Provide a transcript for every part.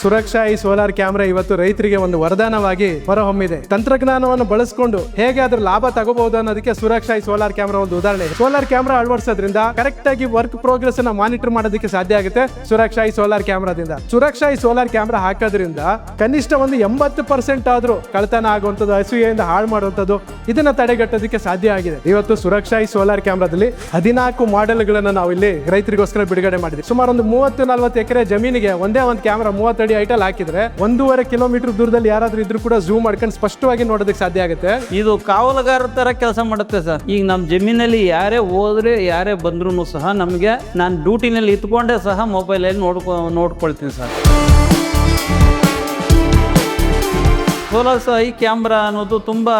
ಸುರಕ್ಷಾ ಈ solar camera ಇವತ್ತು ರೈತರಿಗೆ ಒಂದು ವರದಾನವಾಗಿ ಹೊರಹೊಮ್ಮಿದೆ. ತಂತ್ರಜ್ಞಾನವನ್ನು ಬಳಸಿಕೊಂಡು ಹೇಗೆ ಅದ್ರ ಲಾಭ ತಗೋಬಹುದು ಅನ್ನೋದಕ್ಕೆ ಸುರಕ್ಷಾ ಈ ಸೋಲಾರ್ ಕ್ಯಾಮೆರಾ ಒಂದು ಉದಾಹರಣೆ. ಸೋಲಾರ್ ಕ್ಯಾಮೆರಾ ಅಳವಡಿಸೋದ್ರಿಂದ ಕರೆಕ್ಟ್ ಆಗಿ ವರ್ಕ್ ಪ್ರೋಗ್ರೆಸ್ ಅನ್ನ ಮಾನಿಟರ್ ಮಾಡೋದಕ್ಕೆ ಸಾಧ್ಯ ಆಗುತ್ತೆ ಸುರಕ್ಷಾ ಈ ಸೋಲಾರ್ ಕ್ಯಾಮೆರಾದಿಂದ. ಸುರಕ್ಷಾ ಈ ಸೋಲಾರ್ ಕ್ಯಾಮೆರಾ ಹಾಕೋದ್ರಿಂದ ಕನಿಷ್ಠ ಒಂದು ಎಂಬತ್ತು ಪರ್ಸೆಂಟ್ ಆದ್ರೂ ಕಳತನ ಆಗುವಂಥದ್ದು ಹಸುವೆಯಿಂದ ಹಾಳು ಮಾಡುವಂಥದ್ದು ಇದನ್ನ ತಡೆಗಟ್ಟೋದಕ್ಕೆ ಸಾಧ್ಯ ಆಗಿದೆ. ಇವತ್ತು ಸುರಕ್ಷಾ ಈ ಸೋಲಾರ್ ಕ್ಯಾಮೆರಾದಲ್ಲಿ ಹದಿನಾಲ್ಕು ಮಾಡೆಲ್ಗಳನ್ನು ನಾವು ಇಲ್ಲಿ ರೈತರಿಗೋಸ್ಕರ ಬಿಡುಗಡೆ ಮಾಡಿದ್ವಿ. ಸುಮಾರು ಒಂದು ಮೂವತ್ತು ನಲ್ವತ್ತು ಎಕರೆ ಜಮೀನಿಗೆ ಒಂದೇ ಒಂದು ಕ್ಯಾಮೆರಾ ಮೂವತ್ತಡಿ ಐಟಲ್ ಹಾಕಿದ್ರೆ ಒಂದೂವರೆ ಕಿಲೋಮೀಟರ್ ದೂರದಲ್ಲಿ ಯಾರಾದ್ರೂ ಇದ್ರೂ ಕೂಡ ಝೂಮ್ ಮಾಡ್ಕೊಂಡು ಸ್ಪಷ್ಟವಾಗಿ ನೋಡೋದಕ್ಕೆ ಸಾಧ್ಯ ಆಗುತ್ತೆ. ಇದು ಕಾವಲುಗಾರ ತರ ಕೆಲಸ ಮಾಡುತ್ತೆ ಸರ್. ಈಗ ನಮ್ಮ ಜಮೀನಲ್ಲಿ ಯಾರೇ ಹೋದ್ರೆ, ಯಾರೇ ಬಂದ್ರು ಸಹ ನಮಗೆ ನಾನು ಡ್ಯೂಟಿನಲ್ಲಿ ಇತ್ಕೊಂಡೇ ಸಹ ಮೊಬೈಲಲ್ಲಿ ನೋಡ್ಕೊ ನೋಡ್ಕೊಳ್ತೀನಿ ಸರ್. ಸೋಲಾರ್ ಸೈ ಕ್ಯಾಮ್ರಾ ಅನ್ನೋದು ತುಂಬಾ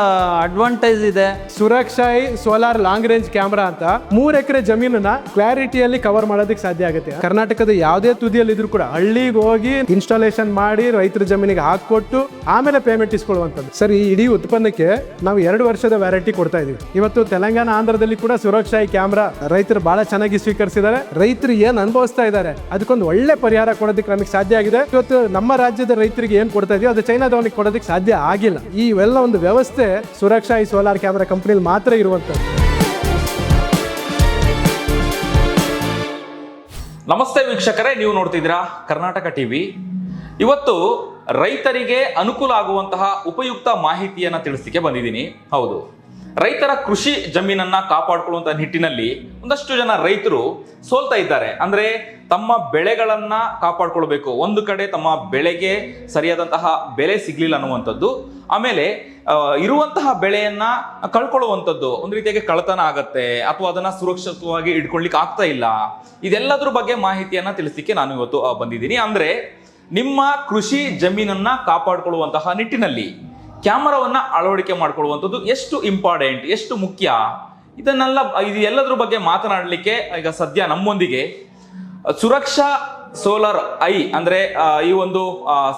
ಅಡ್ವಾಂಟೇಜ್ ಇದೆ. Suraksha solar long range camera ಅಂತ ಮೂರ್ ಎಕರೆ ಜಮೀನನ್ನ ಕ್ಲಾರಿಟಿಯಲ್ಲಿ ಕವರ್ ಮಾಡೋದಕ್ಕೆ ಸಾಧ್ಯ ಆಗುತ್ತೆ. ಕರ್ನಾಟಕದ ಯಾವುದೇ ತುದಿಯಲ್ಲಿ ಇದ್ರು ಕೂಡ ಹಳ್ಳಿಗೆ ಹೋಗಿ ಇನ್ಸ್ಟಾಲೇಷನ್ ಮಾಡಿ ರೈತರ ಜಮೀನಿಗೆ ಹಾಕೊಟ್ಟು ಆಮೇಲೆ ಪೇಮೆಂಟ್ ಇಸ್ಕೊಳ್ಳುವಂಥದ್ದು. ಸರ್, ಈ ಇಡೀ ಉತ್ಪನ್ನಕ್ಕೆ ನಾವು ಎರಡು ವರ್ಷದ ವ್ಯಾರಂಟಿ ಕೊಡ್ತಾ ಇದೀವಿ. ಇವತ್ತು ತೆಲಂಗಾಣ ಆಂಧ್ರದಲ್ಲಿ ಕೂಡ ಸುರಕ್ಷಾ ಈ ಕ್ಯಾಮ್ರಾ ರೈತರು ಬಹಳ ಚೆನ್ನಾಗಿ ಸ್ವೀಕರಿಸಿದ್ದಾರೆ. ರೈತರು ಏನ್ ಅನುಭವಿಸ್ತಾ ಇದ್ದಾರೆ, ಅದಕ್ಕೊಂದು ಒಳ್ಳೆ ಪರಿಹಾರ ಕೊಡೋದಕ್ಕೆ ನಮಗೆ ಸಾಧ್ಯ ಆಗಿದೆ. ಇವತ್ತು ನಮ್ಮ ರಾಜ್ಯದ ರೈತರಿಗೆ ಏನ್ ಕೊಡ್ತಾ ಇದೀವಿ ಅದು ಚೈನಾದವನಿಗೆ ಕೊಡೋದಕ್ಕೆ ಸಾಧ್ಯ ಆಗಿಲ್ಲ. ಈ ಇವೆಲ್ಲ ಒಂದು ವ್ಯವಸ್ಥೆ ಸುರಕ್ಷಾ ಈ ಸೋಲಾರ್ ಕ್ಯಾಮ್ರಾ ಕಂಪ್ನಿಲಿ ಮಾತ್ರ ಇರುವಂಥದ್ದು. ನಮಸ್ತೆ ವೀಕ್ಷಕರೇ, ನೀವು ನೋಡ್ತಿದ್ದೀರಾ ಕರ್ನಾಟಕ ಟಿವಿ. ಇವತ್ತು ರೈತರಿಗೆ ಅನುಕೂಲ ಆಗುವಂತಹ ಉಪಯುಕ್ತ ಮಾಹಿತಿಯನ್ನ ತಿಳಿಸ್ಲಿಕ್ಕೆ ಬಂದಿದ್ದೀನಿ. ಹೌದು. ರೈತರ ಕೃಷಿ ಜಮೀನನ್ನ ಕಾಪಾಡಿಕೊಳ್ಳುವಂತ ನಿಟ್ಟಿನಲ್ಲಿ ಒಂದಷ್ಟು ಜನ ರೈತರು ಸೋಲ್ತಾ ಇದ್ದಾರೆ. ಅಂದ್ರೆ ತಮ್ಮ ಬೆಳೆಗಳನ್ನ ಕಾಪಾಡ್ಕೊಳ್ಬೇಕು. ಒಂದು ಕಡೆ ತಮ್ಮ ಬೆಳೆಗೆ ಸರಿಯಾದಂತಹ ಬೆಲೆ ಸಿಗ್ಲಿಲ್ಲ ಅನ್ನುವಂಥದ್ದು, ಆಮೇಲೆ ಇರುವಂತಹ ಬೆಳೆಯನ್ನ ಕಳ್ಕೊಳ್ಳುವಂಥದ್ದು, ಒಂದು ರೀತಿಯಾಗಿ ಕಳತನ ಆಗತ್ತೆ ಅಥವಾ ಅದನ್ನ ಸುರಕ್ಷಿತವಾಗಿ ಇಟ್ಕೊಳ್ಲಿಕ್ಕೆ ಆಗ್ತಾ ಇಲ್ಲ. ಇದೆಲ್ಲದ್ರ ಬಗ್ಗೆ ಮಾಹಿತಿಯನ್ನ ತಿಳಿಸ್ಲಿಕ್ಕೆ ನಾನು ಇವತ್ತು ಬಂದಿದ್ದೀನಿ. ಅಂದ್ರೆ ನಿಮ್ಮ ಕೃಷಿ ಜಮೀನನ್ನ ಕಾಪಾಡ್ಕೊಳ್ಳುವಂತಹ ನಿಟ್ಟಿನಲ್ಲಿ ಕ್ಯಾಮರಾವನ್ನ ಅಳವಡಿಕೆ ಮಾಡಿಕೊಳ್ಳುವಂಥದ್ದು ಎಷ್ಟು ಇಂಪಾರ್ಟೆಂಟ್ ಎಷ್ಟು ಮುಖ್ಯ? ಇದನ್ನೆಲ್ಲ, ಇದು ಎಲ್ಲದ್ರ ಬಗ್ಗೆ ಮಾತನಾಡಲಿಕ್ಕೆ ಈಗ ಸದ್ಯ ನಮ್ಮೊಂದಿಗೆ ಸುರಕ್ಷಾ ಸೋಲಾರ್ ಐ ಅಂದ್ರೆ ಈ ಒಂದು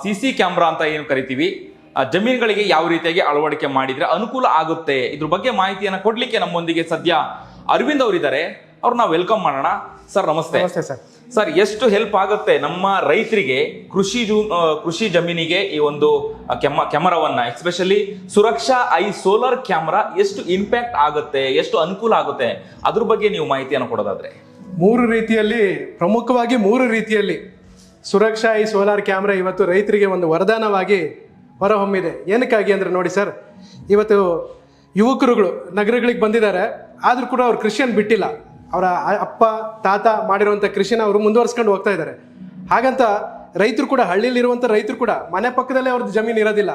ಸಿ ಸಿ ಕ್ಯಾಮ್ರಾ ಅಂತ ಏನು ಕರಿತೀವಿ ಜಮೀನುಗಳಿಗೆ ಯಾವ ರೀತಿಯಾಗಿ ಅಳವಡಿಕೆ ಮಾಡಿದ್ರೆ ಅನುಕೂಲ ಆಗುತ್ತೆ? ಇದ್ರ ಬಗ್ಗೆ ಮಾಹಿತಿಯನ್ನು ಕೊಡಲಿಕ್ಕೆ ನಮ್ಮೊಂದಿಗೆ ಸದ್ಯ ಅರವಿಂದ್ ಅವರಿದ್ದಾರೆ. ಅವ್ರನ್ನ ವೆಲ್ಕಮ್ ಮಾಡೋಣ. ಸರ್, ನಮಸ್ತೆ. ನಮಸ್ತೆ ಸರ್. ಸರ್, ಎಷ್ಟು ಹೆಲ್ಪ್ ಆಗುತ್ತೆ ನಮ್ಮ ರೈತರಿಗೆ ಕೃಷಿ ಕೃಷಿ ಜಮೀನಿಗೆ ಈ ಒಂದು ಕೆಮ ಕ್ಯಾಮರಾವನ್ನ? Especially Suraksha eye solar camera ಎಷ್ಟು ಇಂಪ್ಯಾಕ್ಟ್ ಆಗುತ್ತೆ, ಎಷ್ಟು ಅನುಕೂಲ ಆಗುತ್ತೆ? ಅದ್ರ ಬಗ್ಗೆ ನೀವು ಮಾಹಿತಿಯನ್ನು ಕೊಡೋದಾದ್ರೆ. ಮೂರು ರೀತಿಯಲ್ಲಿ, ಪ್ರಮುಖವಾಗಿ ಮೂರು ರೀತಿಯಲ್ಲಿ ಸುರಕ್ಷಾ ಐ ಸೋಲಾರ್ ಕ್ಯಾಮ್ರಾ ಇವತ್ತು ರೈತರಿಗೆ ಒಂದು ವರದಾನವಾಗಿ ಹೊರಹೊಮ್ಮಿದೆ. ಏನಕ್ಕಾಗಿ ಅಂದ್ರೆ ನೋಡಿ ಸರ್, ಇವತ್ತು ಯುವಕರುಗಳು ನಗರಗಳಿಗೆ ಬಂದಿದ್ದಾರೆ, ಆದರೂ ಕೂಡ ಅವ್ರು ಕೃಷಿಯನ್ನು ಬಿಟ್ಟಿಲ್ಲ. ಅವರ ಅಪ್ಪ, ತಾತ ಮಾಡಿರುವಂಥ ಕೃಷಿನ ಅವರು ಮುಂದುವರ್ಸ್ಕೊಂಡು ಹೋಗ್ತಾ ಇದ್ದಾರೆ. ಹಾಗಂತ ರೈತರು ಕೂಡ ಹಳ್ಳಿಲಿರುವಂಥ ರೈತರು ಕೂಡ ಮನೆ ಪಕ್ಕದಲ್ಲೇ ಅವ್ರದ್ದು ಜಮೀನು ಇರೋದಿಲ್ಲ.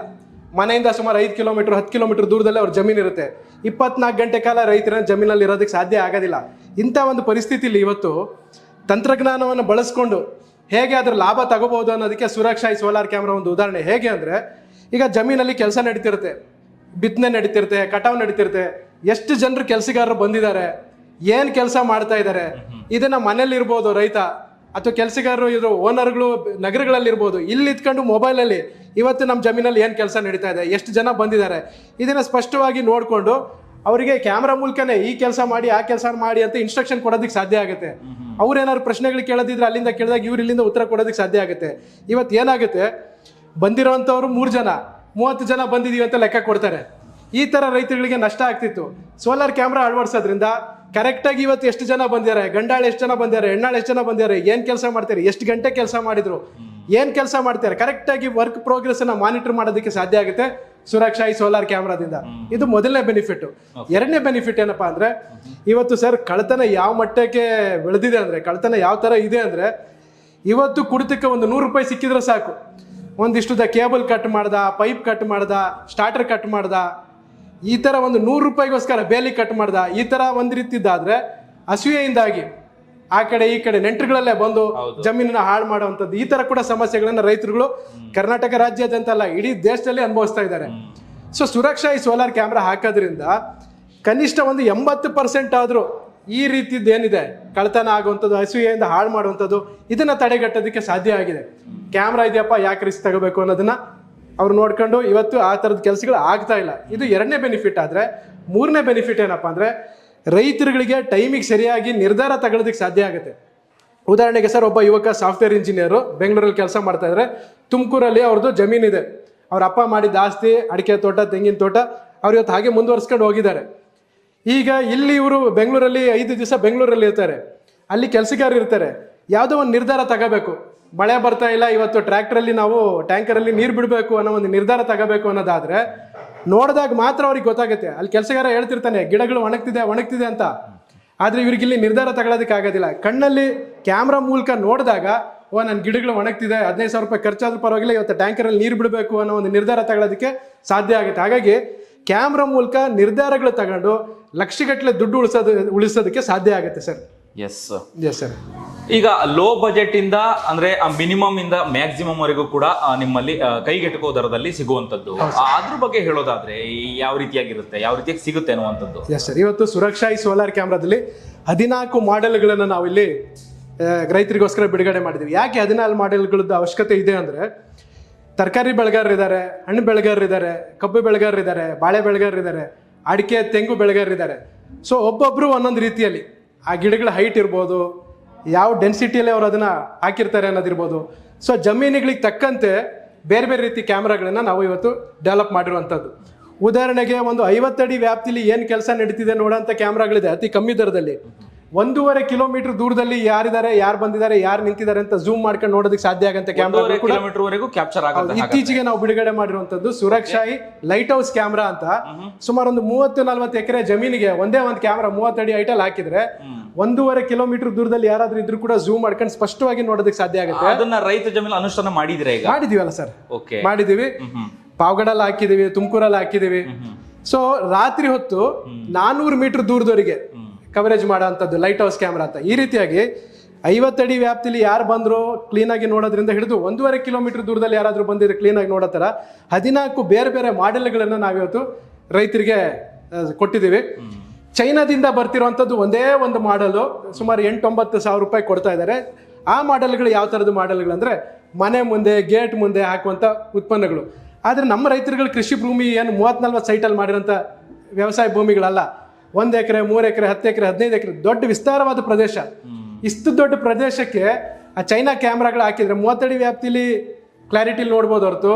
ಮನೆಯಿಂದ ಸುಮಾರು ಐದು ಕಿಲೋಮೀಟರ್, ಹತ್ತು ಕಿಲೋಮೀಟರ್ ದೂರದಲ್ಲೇ ಅವ್ರ ಜಮೀನು ಇರುತ್ತೆ. ಇಪ್ಪತ್ನಾಲ್ಕು ಗಂಟೆ ಕಾಲ ರೈತರ ಜಮೀನಲ್ಲಿ ಇರೋದಕ್ಕೆ ಸಾಧ್ಯ ಆಗೋದಿಲ್ಲ. ಇಂಥ ಒಂದು ಪರಿಸ್ಥಿತಿಯಲ್ಲಿ ಇವತ್ತು ತಂತ್ರಜ್ಞಾನವನ್ನು ಬಳಸ್ಕೊಂಡು ಹೇಗೆ ಅದ್ರ ಲಾಭ ತಗೋಬಹುದು ಅನ್ನೋದಕ್ಕೆ ಸುರಕ್ಷಾ ಈ ಸೋಲಾರ್ ಕ್ಯಾಮ್ರಾ ಒಂದು ಉದಾಹರಣೆ. ಹೇಗೆ ಅಂದರೆ, ಈಗ ಜಮೀನಲ್ಲಿ ಕೆಲಸ ನಡೀತಿರುತ್ತೆ. ಬಿತ್ತನೆ ನಡೀತಿರುತ್ತೆ, ಕಟಾವು ನಡೀತಿರುತ್ತೆ. ಎಷ್ಟು ಜನರು ಕೆಲಸಗಾರರು ಬಂದಿದ್ದಾರೆ ಏನು ಕೆಲಸ ಮಾಡ್ತಾ ಇದ್ದಾರೆ ಇದನ್ನ ಮನೇಲಿ ಇರ್ಬೋದು ರೈತ. ಅಥವಾ ಕೆಲಸಗಾರರು ಇರೋ ಓನರ್ಗಳು ನಗರಗಳಲ್ಲಿ ಇರ್ಬೋದು ಇಲ್ಲಿ ಇತ್ಕೊಂಡು ಮೊಬೈಲಲ್ಲಿ ಇವತ್ತು ನಮ್ಮ ಜಮೀನಲ್ಲಿ ಏನು ಕೆಲಸ ನಡೀತಾ ಇದೆ? ಎಷ್ಟು ಜನ ಬಂದಿದ್ದಾರೆ? ಇದನ್ನ ಸ್ಪಷ್ಟವಾಗಿ ನೋಡಿಕೊಂಡು ಅವರಿಗೆ ಕ್ಯಾಮ್ರಾ ಮೂಲಕನೇ ಈ ಕೆಲಸ ಮಾಡಿ ಆ ಕೆಲಸ ಮಾಡಿ ಅಂತ ಇನ್ಸ್ಟ್ರಕ್ಷನ್ ಕೊಡೋದಕ್ಕೆ ಸಾಧ್ಯ ಆಗುತ್ತೆ. ಅವ್ರೇನಾದ್ರು ಪ್ರಶ್ನೆಗಳು ಕೇಳೋದಿದ್ರೆ ಅಲ್ಲಿಂದ ಕೇಳಿದಾಗ ಇವ್ರು ಇಲ್ಲಿಂದ ಉತ್ತರ ಕೊಡೋದಕ್ಕೆ ಸಾಧ್ಯ ಆಗುತ್ತೆ. ಇವತ್ತು ಏನಾಗುತ್ತೆ? ಬಂದಿರೋವಂಥವ್ರು ಮೂರು ಜನ ಮೂವತ್ತು ಜನ ಬಂದಿದೀವಿ ಅಂತ ಲೆಕ್ಕ ಕೊಡ್ತಾರೆ. ಈ ಥರ ರೈತರುಗಳಿಗೆ ನಷ್ಟ ಆಗ್ತಿತ್ತು. ಸೋಲಾರ್ ಕ್ಯಾಮ್ರಾ ಅಳವಡಿಸೋದ್ರಿಂದ ಕರೆಕ್ಟಾಗಿ ಇವತ್ತು ಎಷ್ಟು ಜನ ಬಂದಿದ್ದಾರೆ? ಗಂಡಾಳು ಎಷ್ಟು ಜನ ಬಂದಿದ್ದಾರೆ? ಹೆಣ್ಣಾಳು ಎಷ್ಟು ಜನ ಬಂದಿದ್ದಾರೆ? ಏನು ಕೆಲಸ ಮಾಡ್ತಾರೆ? ಎಷ್ಟು ಗಂಟೆ ಕೆಲಸ ಮಾಡಿದ್ರು? ಏನು ಕೆಲಸ ಮಾಡ್ತಾರೆ? ಕರೆಕ್ಟಾಗಿ ವರ್ಕ್ ಪ್ರೋಗ್ರೆಸ್ ಅನ್ನ ಮಾನಿಟರ್ ಮಾಡೋದಕ್ಕೆ ಸಾಧ್ಯ ಆಗುತ್ತೆ ಸುರಕ್ಷಾ ಈ ಸೋಲಾರ್ ಕ್ಯಾಮ್ರಾದಿಂದ ಇದು ಮೊದಲನೇ ಬೆನಿಫಿಟ್ ಎರಡನೇ ಬೆನಿಫಿಟ್ ಏನಪ್ಪಾ ಅಂದ್ರೆ ಇವತ್ತು ಸರ್ ಕಳ್ತನ ಯಾವ ಮಟ್ಟಕ್ಕೆ ಬೆಳೆದಿದೆ ಅಂದ್ರೆ ಕಳ್ತನ ಯಾವ ತರ ಇದೆ ಅಂದ್ರೆ ಇವತ್ತು ಕುಡಿತಕ್ಕೆ ಒಂದು ನೂರು ರೂಪಾಯಿ ಸಿಕ್ಕಿದ್ರೆ ಸಾಕು. ಒಂದಿಷ್ಟುದ ಕೇಬಲ್ ಕಟ್ ಮಾಡ್ದ ಪೈಪ್ ಕಟ್ ಮಾಡ್ದ ಸ್ಟಾರ್ಟರ್ ಕಟ್ ಮಾಡ್ದ ಈ ಥರ ಒಂದು ನೂರು ರೂಪಾಯಿಗೋಸ್ಕರ ಬೇಲಿ ಕಟ್ ಮಾಡ್ದ ಈ ಥರ ಒಂದು ರೀತಿದ್ದಾದ್ರೆ ಅಸೂಯೆಯಿಂದಾಗಿ ಆ ಕಡೆ ಈ ಕಡೆ ನೆಂಟರುಗಳಲ್ಲೇ ಬಂದು ಜಮೀನನ್ನ ಹಾಳು ಮಾಡುವಂಥದ್ದು. ಈ ಥರ ಕೂಡ ಸಮಸ್ಯೆಗಳನ್ನು ರೈತರುಗಳು ಕರ್ನಾಟಕ ರಾಜ್ಯಾದ್ಯಂತ ಅಲ್ಲ ಇಡೀ ದೇಶದಲ್ಲಿ ಅನುಭವಿಸ್ತಾ ಇದ್ದಾರೆ. ಸೊ ಸುರಕ್ಷಾ ಈ ಸೋಲಾರ್ ಕ್ಯಾಮ್ರಾ ಹಾಕೋದ್ರಿಂದ ಕನಿಷ್ಠ ಒಂದು ಎಂಬತ್ತು ಪರ್ಸೆಂಟ್ ಆದರೂ ಈ ರೀತಿದ್ದು ಏನಿದೆ ಕಳ್ತನ ಆಗುವಂಥದ್ದು ಹಸುವೆಯಿಂದ ಹಾಳು ಮಾಡುವಂಥದ್ದು ಇದನ್ನು ತಡೆಗಟ್ಟೋದಕ್ಕೆ ಸಾಧ್ಯ ಆಗಿದೆ. ಕ್ಯಾಮ್ರಾ ಇದೆಯಪ್ಪ ಯಾಕೆ ರಿಸ್ಕ್ ತಗೋಬೇಕು ಅನ್ನೋದನ್ನ ಅವ್ರು ನೋಡ್ಕೊಂಡು ಇವತ್ತು ಆ ಥರದ ಕೆಲಸಗಳು ಆಗ್ತಾ ಇಲ್ಲ. ಇದು ಎರಡನೇ ಬೆನಿಫಿಟ್ ಆದರೆ, ಮೂರನೇ ಬೆನಿಫಿಟ್ ಏನಪ್ಪ ಅಂದರೆ, ರೈತರುಗಳಿಗೆ ಟೈಮಿಗೆ ಸರಿಯಾಗಿ ನಿರ್ಧಾರ ತಗೊಳ್ಳೋದಕ್ಕೆ ಸಾಧ್ಯ ಆಗುತ್ತೆ. ಉದಾಹರಣೆಗೆ ಸರ್, ಒಬ್ಬ ಯುವಕ ಸಾಫ್ಟ್ವೇರ್ ಇಂಜಿನಿಯರು ಬೆಂಗಳೂರಲ್ಲಿ ಕೆಲಸ ಮಾಡ್ತಾ ಇದ್ದಾರೆ ತುಮಕೂರಲ್ಲಿ ಅವ್ರದ್ದು ಜಮೀನಿದೆ ಅವ್ರ ಅಪ್ಪ ಮಾಡಿದ ಆಸ್ತಿ, ಅಡಿಕೆ ತೋಟ, ತೆಂಗಿನ ತೋಟ, ಅವ್ರು ಇವತ್ತು ಹಾಗೆ ಮುಂದುವರ್ಸ್ಕೊಂಡು ಹೋಗಿದ್ದಾರೆ. ಈಗ ಇಲ್ಲಿ ಇವರು ಬೆಂಗಳೂರಲ್ಲಿ ಐದು ದಿವಸ ಬೆಂಗಳೂರಲ್ಲಿ ಇರ್ತಾರೆ ಅಲ್ಲಿ ಕೆಲಸಗಾರರು ಇರ್ತಾರೆ. ಯಾವುದೋ ಒಂದು ನಿರ್ಧಾರ ತಗೋಬೇಕು. ಮಳೆ ಬರ್ತಾ ಇಲ್ಲ, ಇವತ್ತು ಟ್ರ್ಯಾಕ್ಟ್ರಲ್ಲಿ ನಾವು ಟ್ಯಾಂಕರಲ್ಲಿ ನೀರು ಬಿಡಬೇಕು ಅನ್ನೋ ಒಂದು ನಿರ್ಧಾರ ತಗೋಬೇಕು ಅನ್ನೋದಾದರೆ, ನೋಡಿದಾಗ ಮಾತ್ರ ಅವ್ರಿಗೆ ಗೊತ್ತಾಗುತ್ತೆ. ಅಲ್ಲಿ ಕೆಲಸಗಾರ ಹೇಳ್ತಿರ್ತಾನೆ, ಗಿಡಗಳು ಒಣಗ್ತಿದೆ ಒಣಗ್ತಿದೆ ಅಂತ. ಆದರೆ ಇವ್ರಿಗೆ ಇಲ್ಲಿ ನಿರ್ಧಾರ ತಗೊಳ್ಳೋದಕ್ಕೆ ಆಗೋದಿಲ್ಲ. ಕಣ್ಣಲ್ಲಿ ಕ್ಯಾಮ್ರಾ ಮೂಲಕ ನೋಡಿದಾಗ, ಓ ನನ್ನ ಗಿಡಗಳು ಒಣಗ್ತಿದೆ, ಹದಿನೈದು ಸಾವಿರ ರೂಪಾಯಿ ಖರ್ಚಾದ್ರೂ ಪರವಾಗಿಲ್ಲ, ಇವತ್ತು ಟ್ಯಾಂಕರಲ್ಲಿ ನೀರು ಬಿಡಬೇಕು ಅನ್ನೋ ಒಂದು ನಿರ್ಧಾರ ತಗೊಳ್ಳೋದಕ್ಕೆ ಸಾಧ್ಯ ಆಗುತ್ತೆ. ಹಾಗಾಗಿ ಕ್ಯಾಮ್ರಾ ಮೂಲಕ ನಿರ್ಧಾರಗಳು ತಗೊಂಡು ಲಕ್ಷಗಟ್ಟಲೆ ದುಡ್ಡು ಉಳಿಸೋದು, ಉಳಿಸೋದಕ್ಕೆ ಸಾಧ್ಯ ಆಗುತ್ತೆ ಸರ್. ಎಸ್ ಎಸ್ ಸರ್ ಈಗ ಲೋ ಬಜೆಟ್ ಇಂದ ಅಂದ್ರೆ ಮಿನಿಮಮ್ ಇಂದ ಮ್ಯಾಕ್ಸಿಮಮ್ ವರೆಗೂ ಕೂಡ ಆ, ನಿಮ್ಮಲ್ಲಿ ಆ, ಕೈಗೆಟುಕೋ ದರದಲ್ಲಿ ಸಿಗುವಂತದ್ದು ಅದ್ರ ಬಗ್ಗೆ ಹೇಳೋದಾದ್ರೆ ಯಾವ ರೀತಿಯಾಗಿರುತ್ತೆ ಯಾವ ರೀತಿಯಾಗಿ ಸಿಗುತ್ತೆ ಅನ್ನುವಂಥದ್ದು? ಎಸ್ ಸರ್ ಇವತ್ತು ಸುರಕ್ಷಾ ಈ ಸೋಲಾರ್ ಕ್ಯಾಮ್ರಾದಲ್ಲಿ ಹದಿನಾಲ್ಕು ಮಾಡೆಲ್ಗಳನ್ನು ನಾವಿಲ್ಲಿ ಆ, ರೈತರಿಗೋಸ್ಕರ ಬಿಡುಗಡೆ ಮಾಡಿದ್ದೀವಿ ಯಾಕೆ ಹದಿನಾಲ್ಕು ಮಾಡೆಲ್ಗಳದ್ದು ಅವಶ್ಯಕತೆ ಇದೆ ಅಂದರೆ ತರಕಾರಿ ಬೆಳೆಗಾರರು ಇದ್ದಾರೆ ಹಣ್ಣು ಬೆಳೆಗಾರರು ಇದ್ದಾರೆ ಕಬ್ಬು ಬೆಳೆಗಾರರು ಇದ್ದಾರೆ ಬಾಳೆ ಬೆಳೆಗಾರರು ಇದ್ದಾರೆ ಅಡಿಕೆ ತೆಂಗು ಬೆಳೆಗಾರರು ಇದ್ದಾರೆ. ಸೊ ಒಬ್ಬೊಬ್ಬರು ಒಂದೊಂದು ರೀತಿಯಲ್ಲಿ ಆ ಗಿಡಗಳ ಹೈಟ್ ಇರ್ಬೋದು, ಯಾವ ಡೆನ್ಸಿಟಿಯಲ್ಲಿ ಅವ್ರು ಅದನ್ನು ಹಾಕಿರ್ತಾರೆ ಅನ್ನೋದಿರ್ಬೋದು ಸೊ ಜಮೀನುಗಳಿಗೆ ತಕ್ಕಂತೆ ಬೇರೆ ಬೇರೆ ರೀತಿ ಕ್ಯಾಮ್ರಾಗಳನ್ನು ನಾವು ಇವತ್ತು ಡೆವಲಪ್ ಮಾಡಿರುವಂಥದ್ದು. ಉದಾಹರಣೆಗೆ ಒಂದು ಐವತ್ತಡಿ ವ್ಯಾಪ್ತಿಲಿ ಏನು ಕೆಲಸ ನಡೀತಿದೆ ನೋಡೋಂಥ ಕ್ಯಾಮ್ರಾಗಳಿದೆ, ಅತಿ ಕಮ್ಮಿ ದರದಲ್ಲಿ. ಒಂದೂವರೆ ಕಿಲೋಮೀಟರ್ ದೂರದಲ್ಲಿ ಯಾರಿದ್ದಾರೆ ಯಾರು ಬಂದಿದ್ದಾರೆ ಯಾರು ನಿಂತಿದ್ದಾರೆ ಅಂತ ಝೂಮ್ ಮಾಡ್ಕೊಂಡು ನೋಡೋದಕ್ಕೆ ಸಾಧ್ಯ ಆಗಂತ ಕಿಲೋಮೀಟರ್ ವರೆಗೂ ಕ್ಯಾಪ್ಚರ್ ಆಗುತ್ತೆ. ಇತ್ತೀಚೆಗೆ ನಾವು ಬಿಡುಗಡೆ ಮಾಡಿರುವಂತದ್ದು ಸುರಕ್ಷಾಯಿ ಲೈಟ್ ಹೌಸ್ ಕ್ಯಾಮ್ರಾ ಅಂತ ಸುಮಾರು ಒಂದು ಮೂವತ್ತು ನಲ್ವತ್ತು ಎಕರೆ ಜಮೀನಿಗೆ ಒಂದೇ ಒಂದು ಕ್ಯಾಮ್ರಾ ಮೂವತ್ತಡಿ ಐಟಲ್ ಹಾಕಿದ್ರೆ ಒಂದೂವರೆ ಕಿಲೋಮೀಟರ್ ದೂರದಲ್ಲಿ ಯಾರಾದ್ರೂ ಇದ್ರೂ ಕೂಡ ಝೂಮ್ ಮಾಡ್ಕೊಂಡು ಸ್ಪಷ್ಟವಾಗಿ ನೋಡೋದಕ್ಕೆ ಸಾಧ್ಯ ಆಗುತ್ತೆ. ಅದನ್ನ ರೈತ ಜಮೀನು ಅನುಷ್ಠಾನ ಮಾಡಿದ್ರೆ ಈಗ? ಮಾಡಿದೀವಲ್ಲ ಸರ್. ಓಕೆ ಮಾಡಿದೀವಿ ಪಾವಗಡಲ್ಲಿ ಹಾಕಿದೀವಿ ತುಮಕೂರಲ್ಲಿ ಹಾಕಿದೀವಿ ಸೊ ರಾತ್ರಿ ಹೊತ್ತು ನಾನೂರು ಮೀಟರ್ ದೂರದವರೆಗೆ ಕವರೇಜ್ ಮಾಡೋವಂಥದ್ದು ಲೈಟ್ ಹೌಸ್ ಕ್ಯಾಮ್ರಾ ಅಂತ. ಈ ರೀತಿಯಾಗಿ ಐವತ್ತಡಿ ವ್ಯಾಪ್ತಿಲಿ ಯಾರು ಬಂದರೂ ಕ್ಲೀನಾಗಿ ನೋಡೋದ್ರಿಂದ ಹಿಡಿದು ಒಂದೂವರೆ ಕಿಲೋಮೀಟರ್ ದೂರದಲ್ಲಿ ಯಾರಾದರೂ ಬಂದಿದ್ರೆ ಕ್ಲೀನಾಗಿ ನೋಡೋ ಥರ ಹದಿನಾಲ್ಕು ಬೇರೆ ಬೇರೆ ಮಾಡೆಲ್ಗಳನ್ನು ನಾವಿವತ್ತು ರೈತರಿಗೆ ಕೊಟ್ಟಿದ್ದೀವಿ. ಚೈನಾದಿಂದ ಬರ್ತಿರೋವಂಥದ್ದು ಒಂದೇ ಒಂದು ಮಾಡಲು ಸುಮಾರು ಎಂಟೊಂಬತ್ತು ಸಾವಿರ ರೂಪಾಯಿ ಕೊಡ್ತಾ ಇದ್ದಾರೆ. ಆ ಮಾಡೆಲ್ಗಳು ಯಾವ ಥರದ ಮಾಡೆಲ್ಗಳಂದರೆ ಮನೆ ಮುಂದೆ ಗೇಟ್ ಮುಂದೆ ಹಾಕುವಂಥ ಉತ್ಪನ್ನಗಳು. ಆದರೆ ನಮ್ಮ ರೈತರುಗಳು ಕೃಷಿ ಭೂಮಿ ಏನು ಮೂವತ್ತ್ನಲ್ವತ್ತು ಸೈಟಲ್ಲಿ ಮಾಡಿರೋಂಥ ವ್ಯವಸಾಯ ಭೂಮಿಗಳಲ್ಲ. ಒಂದು ಎಕರೆ, ಮೂರು ಎಕರೆ, ಹತ್ತು ಎಕರೆ, ಹದಿನೈದು ಎಕರೆ, ದೊಡ್ಡ ವಿಸ್ತಾರವಾದ ಪ್ರದೇಶ. ಇಷ್ಟು ದೊಡ್ಡ ಪ್ರದೇಶಕ್ಕೆ ಆ ಚೈನಾ ಕ್ಯಾಮ್ರಾಗಳು ಹಾಕಿದ್ರೆ ಮೂವತ್ತಡಿ ವ್ಯಾಪ್ತಿಲಿ ಕ್ಲಾರಿಟಿಲಿ ನೋಡ್ಬೋದು ಹೊರತು.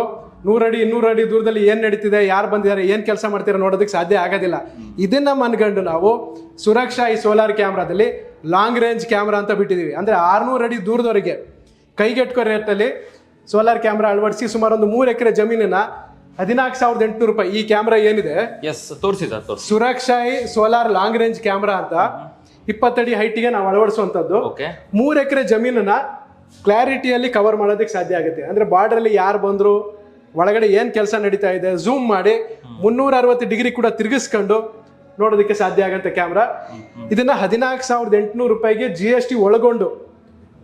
ನೂರಡಿ ಇನ್ನೂರು ಅಡಿ ದೂರದಲ್ಲಿ ಏನು ನಡೀತಿದೆ, ಯಾರು ಬಂದಿದ್ದಾರೆ, ಏನು ಕೆಲಸ ಮಾಡ್ತೀರಾ ನೋಡೋದಕ್ಕೆ ಸಾಧ್ಯ ಆಗೋದಿಲ್ಲ. ಇದನ್ನ ಮನ್ಗಂಡು ನಾವು ಸುರಕ್ಷಾ ಈ ಸೋಲಾರ್ ಕ್ಯಾಮ್ರಾದಲ್ಲಿ ಲಾಂಗ್ ರೇಂಜ್ ಕ್ಯಾಮ್ರಾ ಅಂತ ಬಿಟ್ಟಿದ್ದೀವಿ ಅಂದರೆ ಆರುನೂರು ಅಡಿ ದೂರದವರೆಗೆ ಕೈಗೆಟ್ಕೋ ರೇಟಲ್ಲಿ ಸೋಲಾರ್ ಕ್ಯಾಮ್ರಾ ಅಳವಡಿಸಿ ಸುಮಾರು ಒಂದು ಮೂರು ಎಕರೆ ಜಮೀನನ್ನ ಹದಿನಾಲ್ಕು ಸಾವಿರದ ಎಂಟುನೂರು ರೂಪಾಯಿ ಈ ಕ್ಯಾಮ್ರಾ ಏನಿದೆ? ಎಸ್ ತೋರಿಸಿ ಸರ್ ತೋರಿಸಿ Suraksha eye solar long range camera ಅಂತ ಇಪ್ಪತ್ತಡಿ ಹೈಟಿಗೆ ನಾವು ಅಳವಡಿಸುವಂಥದ್ದು. ಓಕೆ ಮೂರು ಎಕರೆ ಜಮೀನನ್ನ ಕ್ಲಾರಿಟಿಯಲ್ಲಿ ಕವರ್ ಮಾಡೋದಕ್ಕೆ ಸಾಧ್ಯ ಆಗುತ್ತೆ. ಅಂದ್ರೆ ಬಾರ್ಡರ್ ಅಲ್ಲಿ ಯಾರು ಬಂದ್ರು ಒಳಗಡೆ ಏನು ಕೆಲಸ ನಡೀತಾ ಇದೆ ಝೂಮ್ ಮಾಡಿ ಮುನ್ನೂರ ಅರವತ್ತು ಡಿಗ್ರಿ ಕೂಡ ತಿರುಗಿಸ್ಕೊಂಡು ನೋಡೋದಕ್ಕೆ ಸಾಧ್ಯ ಆಗಂತ ಕ್ಯಾಮ್ರಾ. ಇದನ್ನ ಹದಿನಾಲ್ಕು ಸಾವಿರದ ಎಂಟುನೂರು ರೂಪಾಯಿಗೆ ಜಿ ಎಸ್ ಟಿ ಒಳಗೊಂಡು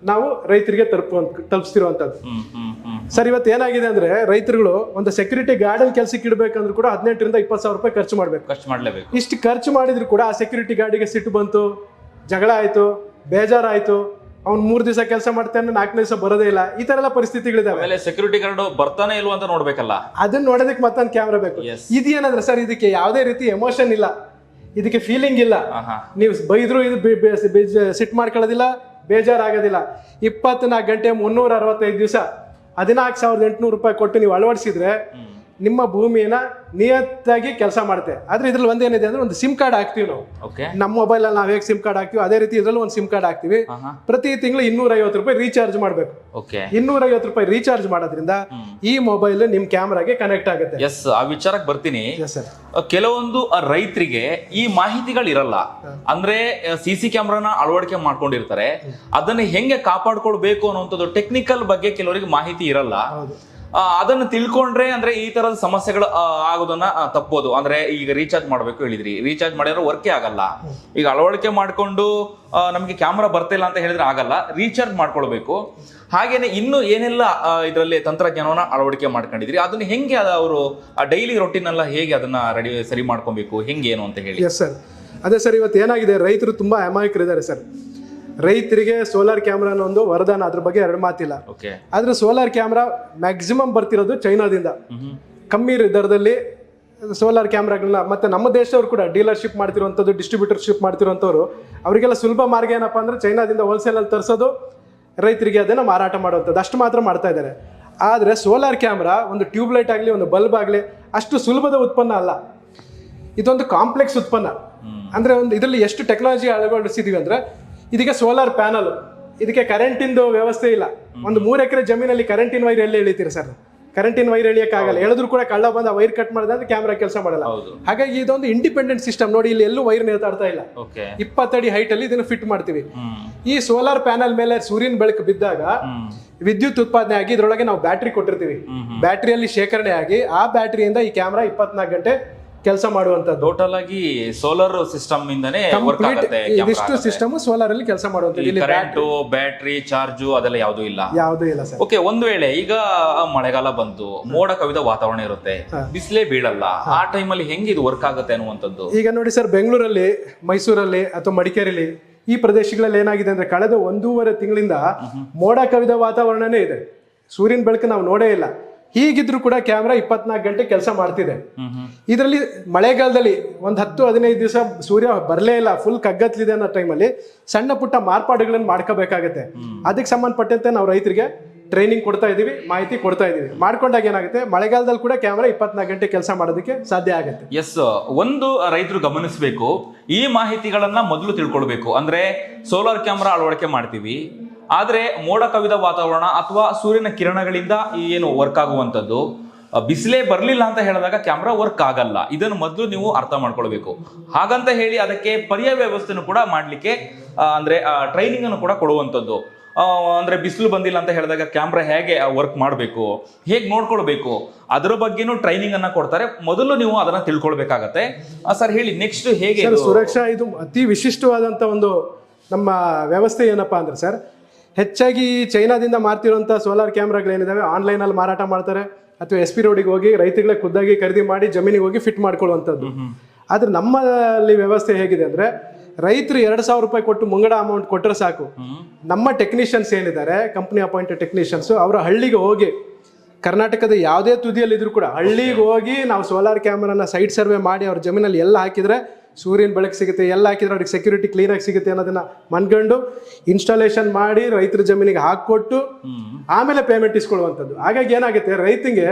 ನಾವು ರೈತರಿಗೆ ತಲುಪುವ ತಲುಪಿಸ್ತಿರುವಂಥದ್ದು ಹ್ಮ್ ಸರ್ ಇವತ್ತು ಏನಾಗಿದೆ ಅಂದ್ರೆ ರೈತರುಗಳು ಒಂದು ಸೆಕ್ಯೂರಿಟಿ ಗಾರ್ಡನ್ ಕೆಲಸಕ್ಕೆ ಇಡಬೇಕಂದ್ರೂ ಕೂಡ ಹದಿನೆಂಟರಿಂದ ಇಪ್ಪತ್ತು ಸಾವಿರ ರೂಪಾಯಿ ಖರ್ಚು ಮಾಡಬೇಕು. ಖರ್ಚು ಮಾಡಲೇಬೇಕು. ಇಷ್ಟು ಖರ್ಚು ಮಾಡಿದ್ರು ಕೂಡ ಆ ಸೆಕ್ಯೂರಿಟಿ ಗಾರ್ಡಿಗೆ ಸಿಟ್ಟು ಬಂತು ಜಗಳ ಆಯಿತು ಬೇಜಾರಾಯ್ತು ಅವ್ನು ಮೂರು ದಿವಸ ಕೆಲಸ ಮಾಡ್ತಾನೆ ನಾಲ್ಕನೇ ದಿವಸ ಬರೋದೇ ಇಲ್ಲ. ಈ ತರ ಎಲ್ಲ ಪರಿಸ್ಥಿತಿಗಳಿದಾವೆ. ಆಮೇಲೆ ಸೆಕ್ಯೂರಿಟಿ ಗಾರ್ಡ್ ಬರ್ತಾನೆ ಇಲ್ವಾ ಅಂತ ನೋಡ್ಬೇಕಲ್ಲ. ಅದನ್ನ ನೋಡೋದಕ್ಕೆ ಮತ್ತೊಂದು ಕ್ಯಾಮ್ರಾ ಬೇಕು. ಇದು ಇದೇನಂದ್ರೆ ಸರ್ ಇದಕ್ಕೆ ಯಾವುದೇ ರೀತಿ ಎಮೋಷನ್ ಇಲ್ಲ. ಇದಕ್ಕೆ ಫೀಲಿಂಗ್ ಇಲ್ಲ. ನೀವು ಬೈದ್ರು ಇದು ಸಿಟ್ ಮಾಡ್ಕೊಳ್ಳೋದಿಲ್ಲ. ಬೇಜಾರಾಗೋದಿಲ್ಲ. ಇಪ್ಪತ್ನಾಲ್ಕು ಗಂಟೆ ಮುನ್ನೂರ ಅರವತ್ತೈದು ದಿವಸ ಹದಿನಾಲ್ಕು ಸಾವಿರದ ಎಂಟುನೂರು ರೂಪಾಯಿ ಕೊಟ್ಟು ನೀವು ಅಳವಡಿಸಿದ್ರೆ ನಿಮ್ಮ ಭೂಮಿಯನ್ನ ನಿಯತ್ತಾಗಿ ಕೆಲಸ ಮಾಡುತ್ತೆ. ಆದ್ರೆ ಇದ್ರಲ್ಲಿ ಒಂದೇನಿದೆ ಅಂದ್ರೆ ಒಂದು ಸಿಮ್ ಕಾರ್ಡ್ ಹಾಕ್ತೀವಿ ನಾವು. ನಮ್ಮ ನಮ್ಮ ಮೊಬೈಲಲ್ಲಿ ನಾವು ಹೇಗೆ ಸಿಮ್ ಕಾರ್ಡ್ ಹಾಕ್ತಿವಿ ಅದೇ ರೀತಿ ಇದ್ರಲ್ಲಿ ಒಂದು ಸಿಮ್ ಕಾರ್ಡ್ ಹಾಕ್ತಿವಿ. ಪ್ರತಿ ತಿಂಗಳು ಇನ್ನೂರ ಐವತ್ತು ರೂಪಾಯಿ ರೀಚಾರ್ಜ್ ಮಾಡಬೇಕು. ಓಕೆ ಇನ್ನೂರ ಐವತ್ತು ರೂಪಾಯಿ ರೀಚಾರ್ಜ್ ಮಾಡೋದ್ರಿಂದ ಈ ಮೊಬೈಲ್ ನಿಮ್ ಕ್ಯಾಮ್ರಾಗೆ ಕನೆಕ್ಟ್ ಆಗುತ್ತೆ. ಎಸ್ ಆ ವಿಚಾರಕ್ಕೆ ಬರ್ತೀನಿ. ಕೆಲವೊಂದು ರೈತರಿಗೆ ಈ ಮಾಹಿತಿಗಳು ಇರಲ್ಲ. ಅಂದ್ರೆ ಸಿ ಸಿ ಕ್ಯಾಮ್ರಾನ ಅಳವಡಿಕೆ ಮಾಡ್ಕೊಂಡಿರ್ತಾರೆ. ಅದನ್ನ ಹೆಂಗೆ ಕಾಪಾಡ್ಕೊಳ್ಬೇಕು ಅನ್ನುವಂಥದ್ದು ಟೆಕ್ನಿಕಲ್ ಬಗ್ಗೆ ಕೆಲವರಿಗೆ ಮಾಹಿತಿ ಇರಲ್ಲ. ಅದನ್ನ ತಿಳ್ಕೊಂಡ್ರೆ ಅಂದ್ರೆ ಈ ತರದ ಸಮಸ್ಯೆಗಳು ಆಗೋದನ್ನ ತಪ್ಪೋದು. ಅಂದ್ರೆ ಈಗ ರೀಚಾರ್ಜ್ ಮಾಡ್ಬೇಕು ಹೇಳಿದ್ರಿ. ರೀಚಾರ್ಜ್ ಮಾಡಿದ್ರೆ ವರ್ಕೇ ಆಗಲ್ಲ. ಈಗ ಅಳವಡಿಕೆ ಮಾಡಿಕೊಂಡು ನಮಗೆ ಕ್ಯಾಮ್ರಾ ಬರ್ತಿಲ್ಲ ಅಂತ ಹೇಳಿದ್ರೆ ಆಗಲ್ಲ. ರೀಚಾರ್ಜ್ ಮಾಡ್ಕೊಳ್ಬೇಕು. ಹಾಗೇನೆ ಇನ್ನು ಏನೆಲ್ಲ ಇದರಲ್ಲಿ ತಂತ್ರಜ್ಞಾನವನ್ನ ಅಳವಡಿಕೆ ಮಾಡ್ಕೊಂಡಿದ್ರಿ? ಅದನ್ನ ಹೆಂಗೆ ಅದ ಅವರು ಡೈಲಿ ರೊಟೀನ್ ಎಲ್ಲ ಹೇಗೆ ಅದನ್ನ ರೆಡಿ ಸರಿ ಮಾಡ್ಕೊಬೇಕು? ಹೆಂಗೆ ಏನು ಅಂತ ಹೇಳಿ. ಸರ್ ಅದೇ ಸರ್ ಇವತ್ತು ಏನಾಗಿದೆ? ರೈತರು ತುಂಬಾ ಅಮಾಯಕರಿದ್ದಾರೆ ಸರ್ ರೈತರಿಗೆ ಸೋಲಾರ್ ಕ್ಯಾಮ್ರಾ ಒಂದು ವರದಾನ ಅದ್ರ ಬಗ್ಗೆ ಎರಡು ಮಾತಿಲ್ಲ. ಆದ್ರೆ ಸೋಲಾರ್ ಕ್ಯಾಮ್ರಾ ಮ್ಯಾಕ್ಸಿಮಮ್ ಬರ್ತಿರೋದು ಚೈನಾದಿಂದ ಕಮ್ಮಿ ದರದಲ್ಲಿ ಸೋಲಾರ್ ಕ್ಯಾಮ್ರಾಗಳನ್ನ ಮತ್ತೆ ನಮ್ಮ ದೇಶದವ್ರು ಕೂಡ ಡೀಲರ್ಶಿಪ್ ಮಾಡ್ತಿರುವಂಥದ್ದು ಡಿಸ್ಟ್ರಿಬ್ಯೂಟರ್ಶಿಪ್ ಮಾಡ್ತಿರುವಂಥವ್ರು ಅವರಿಗೆಲ್ಲ ಸುಲಭ ಮಾರ್ಗ ಏನಪ್ಪ ಅಂದ್ರೆ ಚೈನಾದಿಂದ ಹೋಲ್ಸೇಲಲ್ಲಿ ತರಿಸೋದು ರೈತರಿಗೆ ಅದನ್ನು ಮಾರಾಟ ಮಾಡುವಂಥದ್ದು. ಅಷ್ಟು ಮಾತ್ರ ಮಾಡ್ತಾ ಇದ್ದಾರೆ. ಆದರೆ ಸೋಲಾರ್ ಕ್ಯಾಮ್ರಾ ಒಂದು ಟ್ಯೂಬ್ಲೈಟ್ ಆಗಲಿ ಒಂದು ಬಲ್ಬ್ ಆಗಲಿ ಅಷ್ಟು ಸುಲಭದ ಉತ್ಪನ್ನ ಅಲ್ಲ. ಇದೊಂದು ಕಾಂಪ್ಲೆಕ್ಸ್ ಉತ್ಪನ್ನ. ಅಂದ್ರೆ ಒಂದು ಇದರಲ್ಲಿ ಎಷ್ಟು ಟೆಕ್ನಾಲಜಿ ಅಳವಡಿಸಿದೀವಿ ಅಂದ್ರೆ ಇದಕ್ಕೆ ಸೋಲಾರ್ ಪ್ಯಾನಲ್ ಇದಕ್ಕೆ ಕರೆಂಟಿಂದು ವ್ಯವಸ್ಥೆ ಇಲ್ಲ. ಒಂದು ಮೂರು ಎಕರೆ ಜಮೀನಲ್ಲಿ ಕರೆಂಟಿನ ವೈರ್ ಎಲ್ಲಿ ಎಳಿತೀರಿ ಸರ್? ಕರೆಂಟಿನ ವೈರ್ ಎಳಿಯಕ್ಕಾಗಲ್ಲ ಎಳೆದ್ರು ಕೂಡ ಕಳ್ಳ ಬಂದ ವೈರ್ ಕಟ್ ಮಾಡಿದ್ರೆ ಕ್ಯಾಮ್ರಾ ಕೆಲಸ ಮಾಡಲ್ಲ. ಹಾಗಾಗಿ ಇದೊಂದು ಇಂಡಿಪೆಂಡೆಂಟ್ ಸಿಸ್ಟಮ್ ನೋಡಿ ಇಲ್ಲಿ ಎಲ್ಲೂ ವೈರ್ ನೇತಾಡ್ತಾ ಇಲ್ಲ. ಇಪ್ಪತ್ತಡಿ ಹೈಟ್ ಅಲ್ಲಿ ಇದನ್ನು ಫಿಟ್ ಮಾಡ್ತೀವಿ. ಈ ಸೋಲಾರ್ ಪ್ಯಾನಲ್ ಮೇಲೆ ಸೂರ್ಯನ ಬೆಳಕು ಬಿದ್ದಾಗ ವಿದ್ಯುತ್ ಉತ್ಪಾದನೆ ಆಗಿ ಇದರೊಳಗೆ ನಾವು ಬ್ಯಾಟ್ರಿ ಕೊಟ್ಟಿರ್ತೀವಿ. ಬ್ಯಾಟ್ರಿಯಲ್ಲಿ ಶೇಖರಣೆ ಆಗಿ ಆ ಬ್ಯಾಟ್ರಿಯಿಂದ ಈ ಕ್ಯಾಮ್ರಾ ಇಪ್ಪತ್ನಾಲ್ಕು ಗಂಟೆ ಕೆಲಸ ಮಾಡುವಂತದ್ದು ಟೋಟಲ್ ಆಗಿ ಸೋಲಾರ್ ಸಿಸ್ಟಮ್ ಇಂದಾನೆ ವರ್ಕ್ ಆಗುತ್ತೆ ಇದಿಷ್ಟು ಸಿಸ್ಟಮ್ ಸೋಲಾರ್ ಅಲ್ಲಿ ಕೆಲಸ ಮಾಡುವಂತ ಇಲ್ಲಿ ಕರೆಂಟ್ ಬ್ಯಾಟ್ರಿ ಚಾರ್ಜು ಅದೆಲ್ಲ ಯಾವ್ದು ಇಲ್ಲ. ಯಾವುದೂ ಇಲ್ಲ ಸರ್. ಓಕೆ ಒಂದ್ ವೇಳೆ ಈಗ ಮಳೆಗಾಲ ಬಂತು ಮೋಡ ಕವಿದ ವಾತಾವರಣ ಇರುತ್ತೆ ಬಿಸಿಲೇ ಬೀಳಲ್ಲ ಆ ಟೈಮಲ್ಲಿ ಹೆಂಗೆ ಇದು ವರ್ಕ್ ಆಗುತ್ತೆ ಅನ್ನುವಂಥದ್ದು? ಈಗ ನೋಡಿ ಸರ್ ಬೆಂಗಳೂರಲ್ಲಿ ಮೈಸೂರಲ್ಲಿ ಅಥವಾ ಮಡಿಕೇರಿಲಿ ಈ ಪ್ರದೇಶಗಳಲ್ಲಿ ಏನಾಗಿದೆ ಅಂದ್ರೆ ಕಳೆದ ಒಂದೂವರೆ ತಿಂಗಳಿಂದ ಮೋಡ ಕವಿದ ವಾತಾವರಣನೇ ಇದೆ. ಸೂರ್ಯನ ಬೆಳಕು ನಾವು ನೋಡೇ ಇಲ್ಲ. ಹೀಗಿದ್ರು ಕೂಡ ಕ್ಯಾಮ್ರಾ ಇಪ್ಪತ್ನಾಲ್ಕು ಗಂಟೆ ಕೆಲಸ ಮಾಡ್ತಿದೆ. ಇದರಲ್ಲಿ ಮಳೆಗಾಲದಲ್ಲಿ ಒಂದು ಹತ್ತು ಹದಿನೈದು ದಿವಸ ಸೂರ್ಯ ಬರಲೇ ಇಲ್ಲ ಫುಲ್ ಕಗ್ಗತ್ಲಿದೆ ಅನ್ನೋ ಟೈಮಲ್ಲಿ ಸಣ್ಣ ಪುಟ್ಟ ಮಾರ್ಪಾಡುಗಳನ್ನು ಮಾಡ್ಕೋಬೇಕಾಗತ್ತೆ. ಅದಕ್ಕೆ ಸಂಬಂಧಪಟ್ಟಂತೆ ನಾವು ರೈತರಿಗೆ ಟ್ರೈನಿಂಗ್ ಕೊಡ್ತಾ ಇದೀವಿ, ಮಾಹಿತಿ ಕೊಡ್ತಾ ಇದೀವಿ. ಮಾಡ್ಕೊಂಡಾಗ ಏನಾಗುತ್ತೆ, ಮಳೆಗಾಲದಲ್ಲಿ ಕೂಡ ಕ್ಯಾಮ್ರಾ ಇಪ್ಪತ್ನಾಲ್ಕು ಗಂಟೆ ಕೆಲಸ ಮಾಡೋದಕ್ಕೆ ಸಾಧ್ಯ ಆಗುತ್ತೆ. ಎಸ್ ಒಂದು ರೈತರು ಗಮನಿಸಬೇಕು, ಈ ಮಾಹಿತಿಗಳನ್ನ ಮೊದಲು ತಿಳ್ಕೊಳ್ಬೇಕು. ಅಂದ್ರೆ ಸೋಲಾರ್ ಕ್ಯಾಮ್ರಾ ಅಳವಡಿಕೆ ಮಾಡ್ತೀವಿ. ಆದ್ರೆ ಮೋಡ ಕವಿದ ವಾತಾವರಣ ಅಥವಾ ಸೂರ್ಯನ ಕಿರಣಗಳಿಂದ ಏನು ವರ್ಕ್ ಆಗುವಂಥದ್ದು ಬಿಸಿಲೇ ಬರಲಿಲ್ಲ ಅಂತ ಹೇಳಿದಾಗ ಕ್ಯಾಮ್ರಾ ವರ್ಕ್ ಆಗಲ್ಲ. ಇದನ್ನು ಮೊದಲು ನೀವು ಅರ್ಥ ಮಾಡ್ಕೊಳ್ಬೇಕು. ಹಾಗಂತ ಹೇಳಿ ಅದಕ್ಕೆ ಪರ್ಯಾಯ ವ್ಯವಸ್ಥೆನೂ ಕೂಡ ಮಾಡಲಿಕ್ಕೆ ಅಂದ್ರೆ ಟ್ರೈನಿಂಗ್ ಅನ್ನು ಕೂಡ ಕೊಡುವಂಥದ್ದು. ಅಂದರೆ ಬಿಸಿಲು ಬಂದಿಲ್ಲ ಅಂತ ಹೇಳಿದಾಗ ಕ್ಯಾಮ್ರಾ ಹೇಗೆ ವರ್ಕ್ ಮಾಡಬೇಕು ಹೇಗೆ ನೋಡ್ಕೊಳ್ಬೇಕು ಅದರ ಬಗ್ಗೆನೂ ಟ್ರೈನಿಂಗ್ ಅನ್ನ ಕೊಡ್ತಾರೆ. ಮೊದಲು ನೀವು ಅದನ್ನ ತಿಳ್ಕೊಳ್ಬೇಕಾಗತ್ತೆ. ಸರ್ ಹೇಳಿ ನೆಕ್ಸ್ಟ್ ಹೇಗೆ ಸರ್ ಸುರಕ್ಷಾ ಇದು ಅತಿ ವಿಶಿಷ್ಟವಾದಂಥ ಒಂದು ನಮ್ಮ ವ್ಯವಸ್ಥೆ ಏನಪ್ಪಾ ಅಂದ್ರೆ ಸರ್ ಹೆಚ್ಚಾಗಿ ಚೈನಾದಿಂದ ಮಾರ್ತಿರುವಂಥ ಸೋಲಾರ್ ಕ್ಯಾಮ್ರಾಗಳೇನಿದ್ದಾವೆ ಆನ್ಲೈನಲ್ಲಿ ಮಾರಾಟ ಮಾಡ್ತಾರೆ. ಅಥವಾ ಎಸ್ ಪಿ ರೋಡಿಗೆ ಹೋಗಿ ರೈತಗಳೇ ಖುದ್ದಾಗಿ ಖರೀದಿ ಮಾಡಿ ಜಮೀನಿಗೆ ಹೋಗಿ ಫಿಟ್ ಮಾಡ್ಕೊಳ್ಳುವಂಥದ್ದು. ಆದ್ರೆ ನಮ್ಮಲ್ಲಿ ವ್ಯವಸ್ಥೆ ಹೇಗಿದೆ ಅಂದ್ರೆ ರೈತರು ಎರಡು ಸಾವಿರ ರೂಪಾಯಿ ಕೊಟ್ಟು ಮುಂಗಡ ಅಮೌಂಟ್ ಕೊಟ್ಟರೆ ಸಾಕು. ನಮ್ಮ ಟೆಕ್ನಿಷಿಯನ್ಸ್ ಏನಿದ್ದಾರೆ ಕಂಪ್ನಿ ಅಪಾಯಿಂಟೆಡ್ ಟೆಕ್ನಿಷಿಯನ್ಸ್ ಅವರ ಹಳ್ಳಿಗೆ ಹೋಗಿ ಕರ್ನಾಟಕದ ಯಾವುದೇ ತುದಿಯಲ್ಲಿದ್ದರೂ ಕೂಡ ಹಳ್ಳಿಗೆ ಹೋಗಿ ನಾವು ಸೋಲಾರ್ ಕ್ಯಾಮ್ರಾನ ಸೈಟ್ ಸರ್ವೆ ಮಾಡಿ ಅವ್ರ ಜಮೀನಲ್ಲಿ ಎಲ್ಲ ಹಾಕಿದ್ರೆ ಸೂರ್ಯನ ಬೆಳಕು ಸಿಗುತ್ತೆ ಎಲ್ಲ ಹಾಕಿದ್ರೆ ಅವ್ರಿಗೆ ಸೆಕ್ಯೂರಿಟಿ ಕ್ಲೀನಾಗಿ ಸಿಗುತ್ತೆ ಅನ್ನೋದನ್ನ ಮನ್ಕೊಂಡು ಇನ್ಸ್ಟಾಲೇಷನ್ ಮಾಡಿ ರೈತರ ಜಮೀನಿಗೆ ಹಾಕ್ಕೊಟ್ಟು ಆಮೇಲೆ ಪೇಮೆಂಟ್ ಇಸ್ಕೊಳ್ಳುವಂಥದ್ದು. ಹಾಗಾಗಿ ಏನಾಗುತ್ತೆ ರೈತಿಗೆ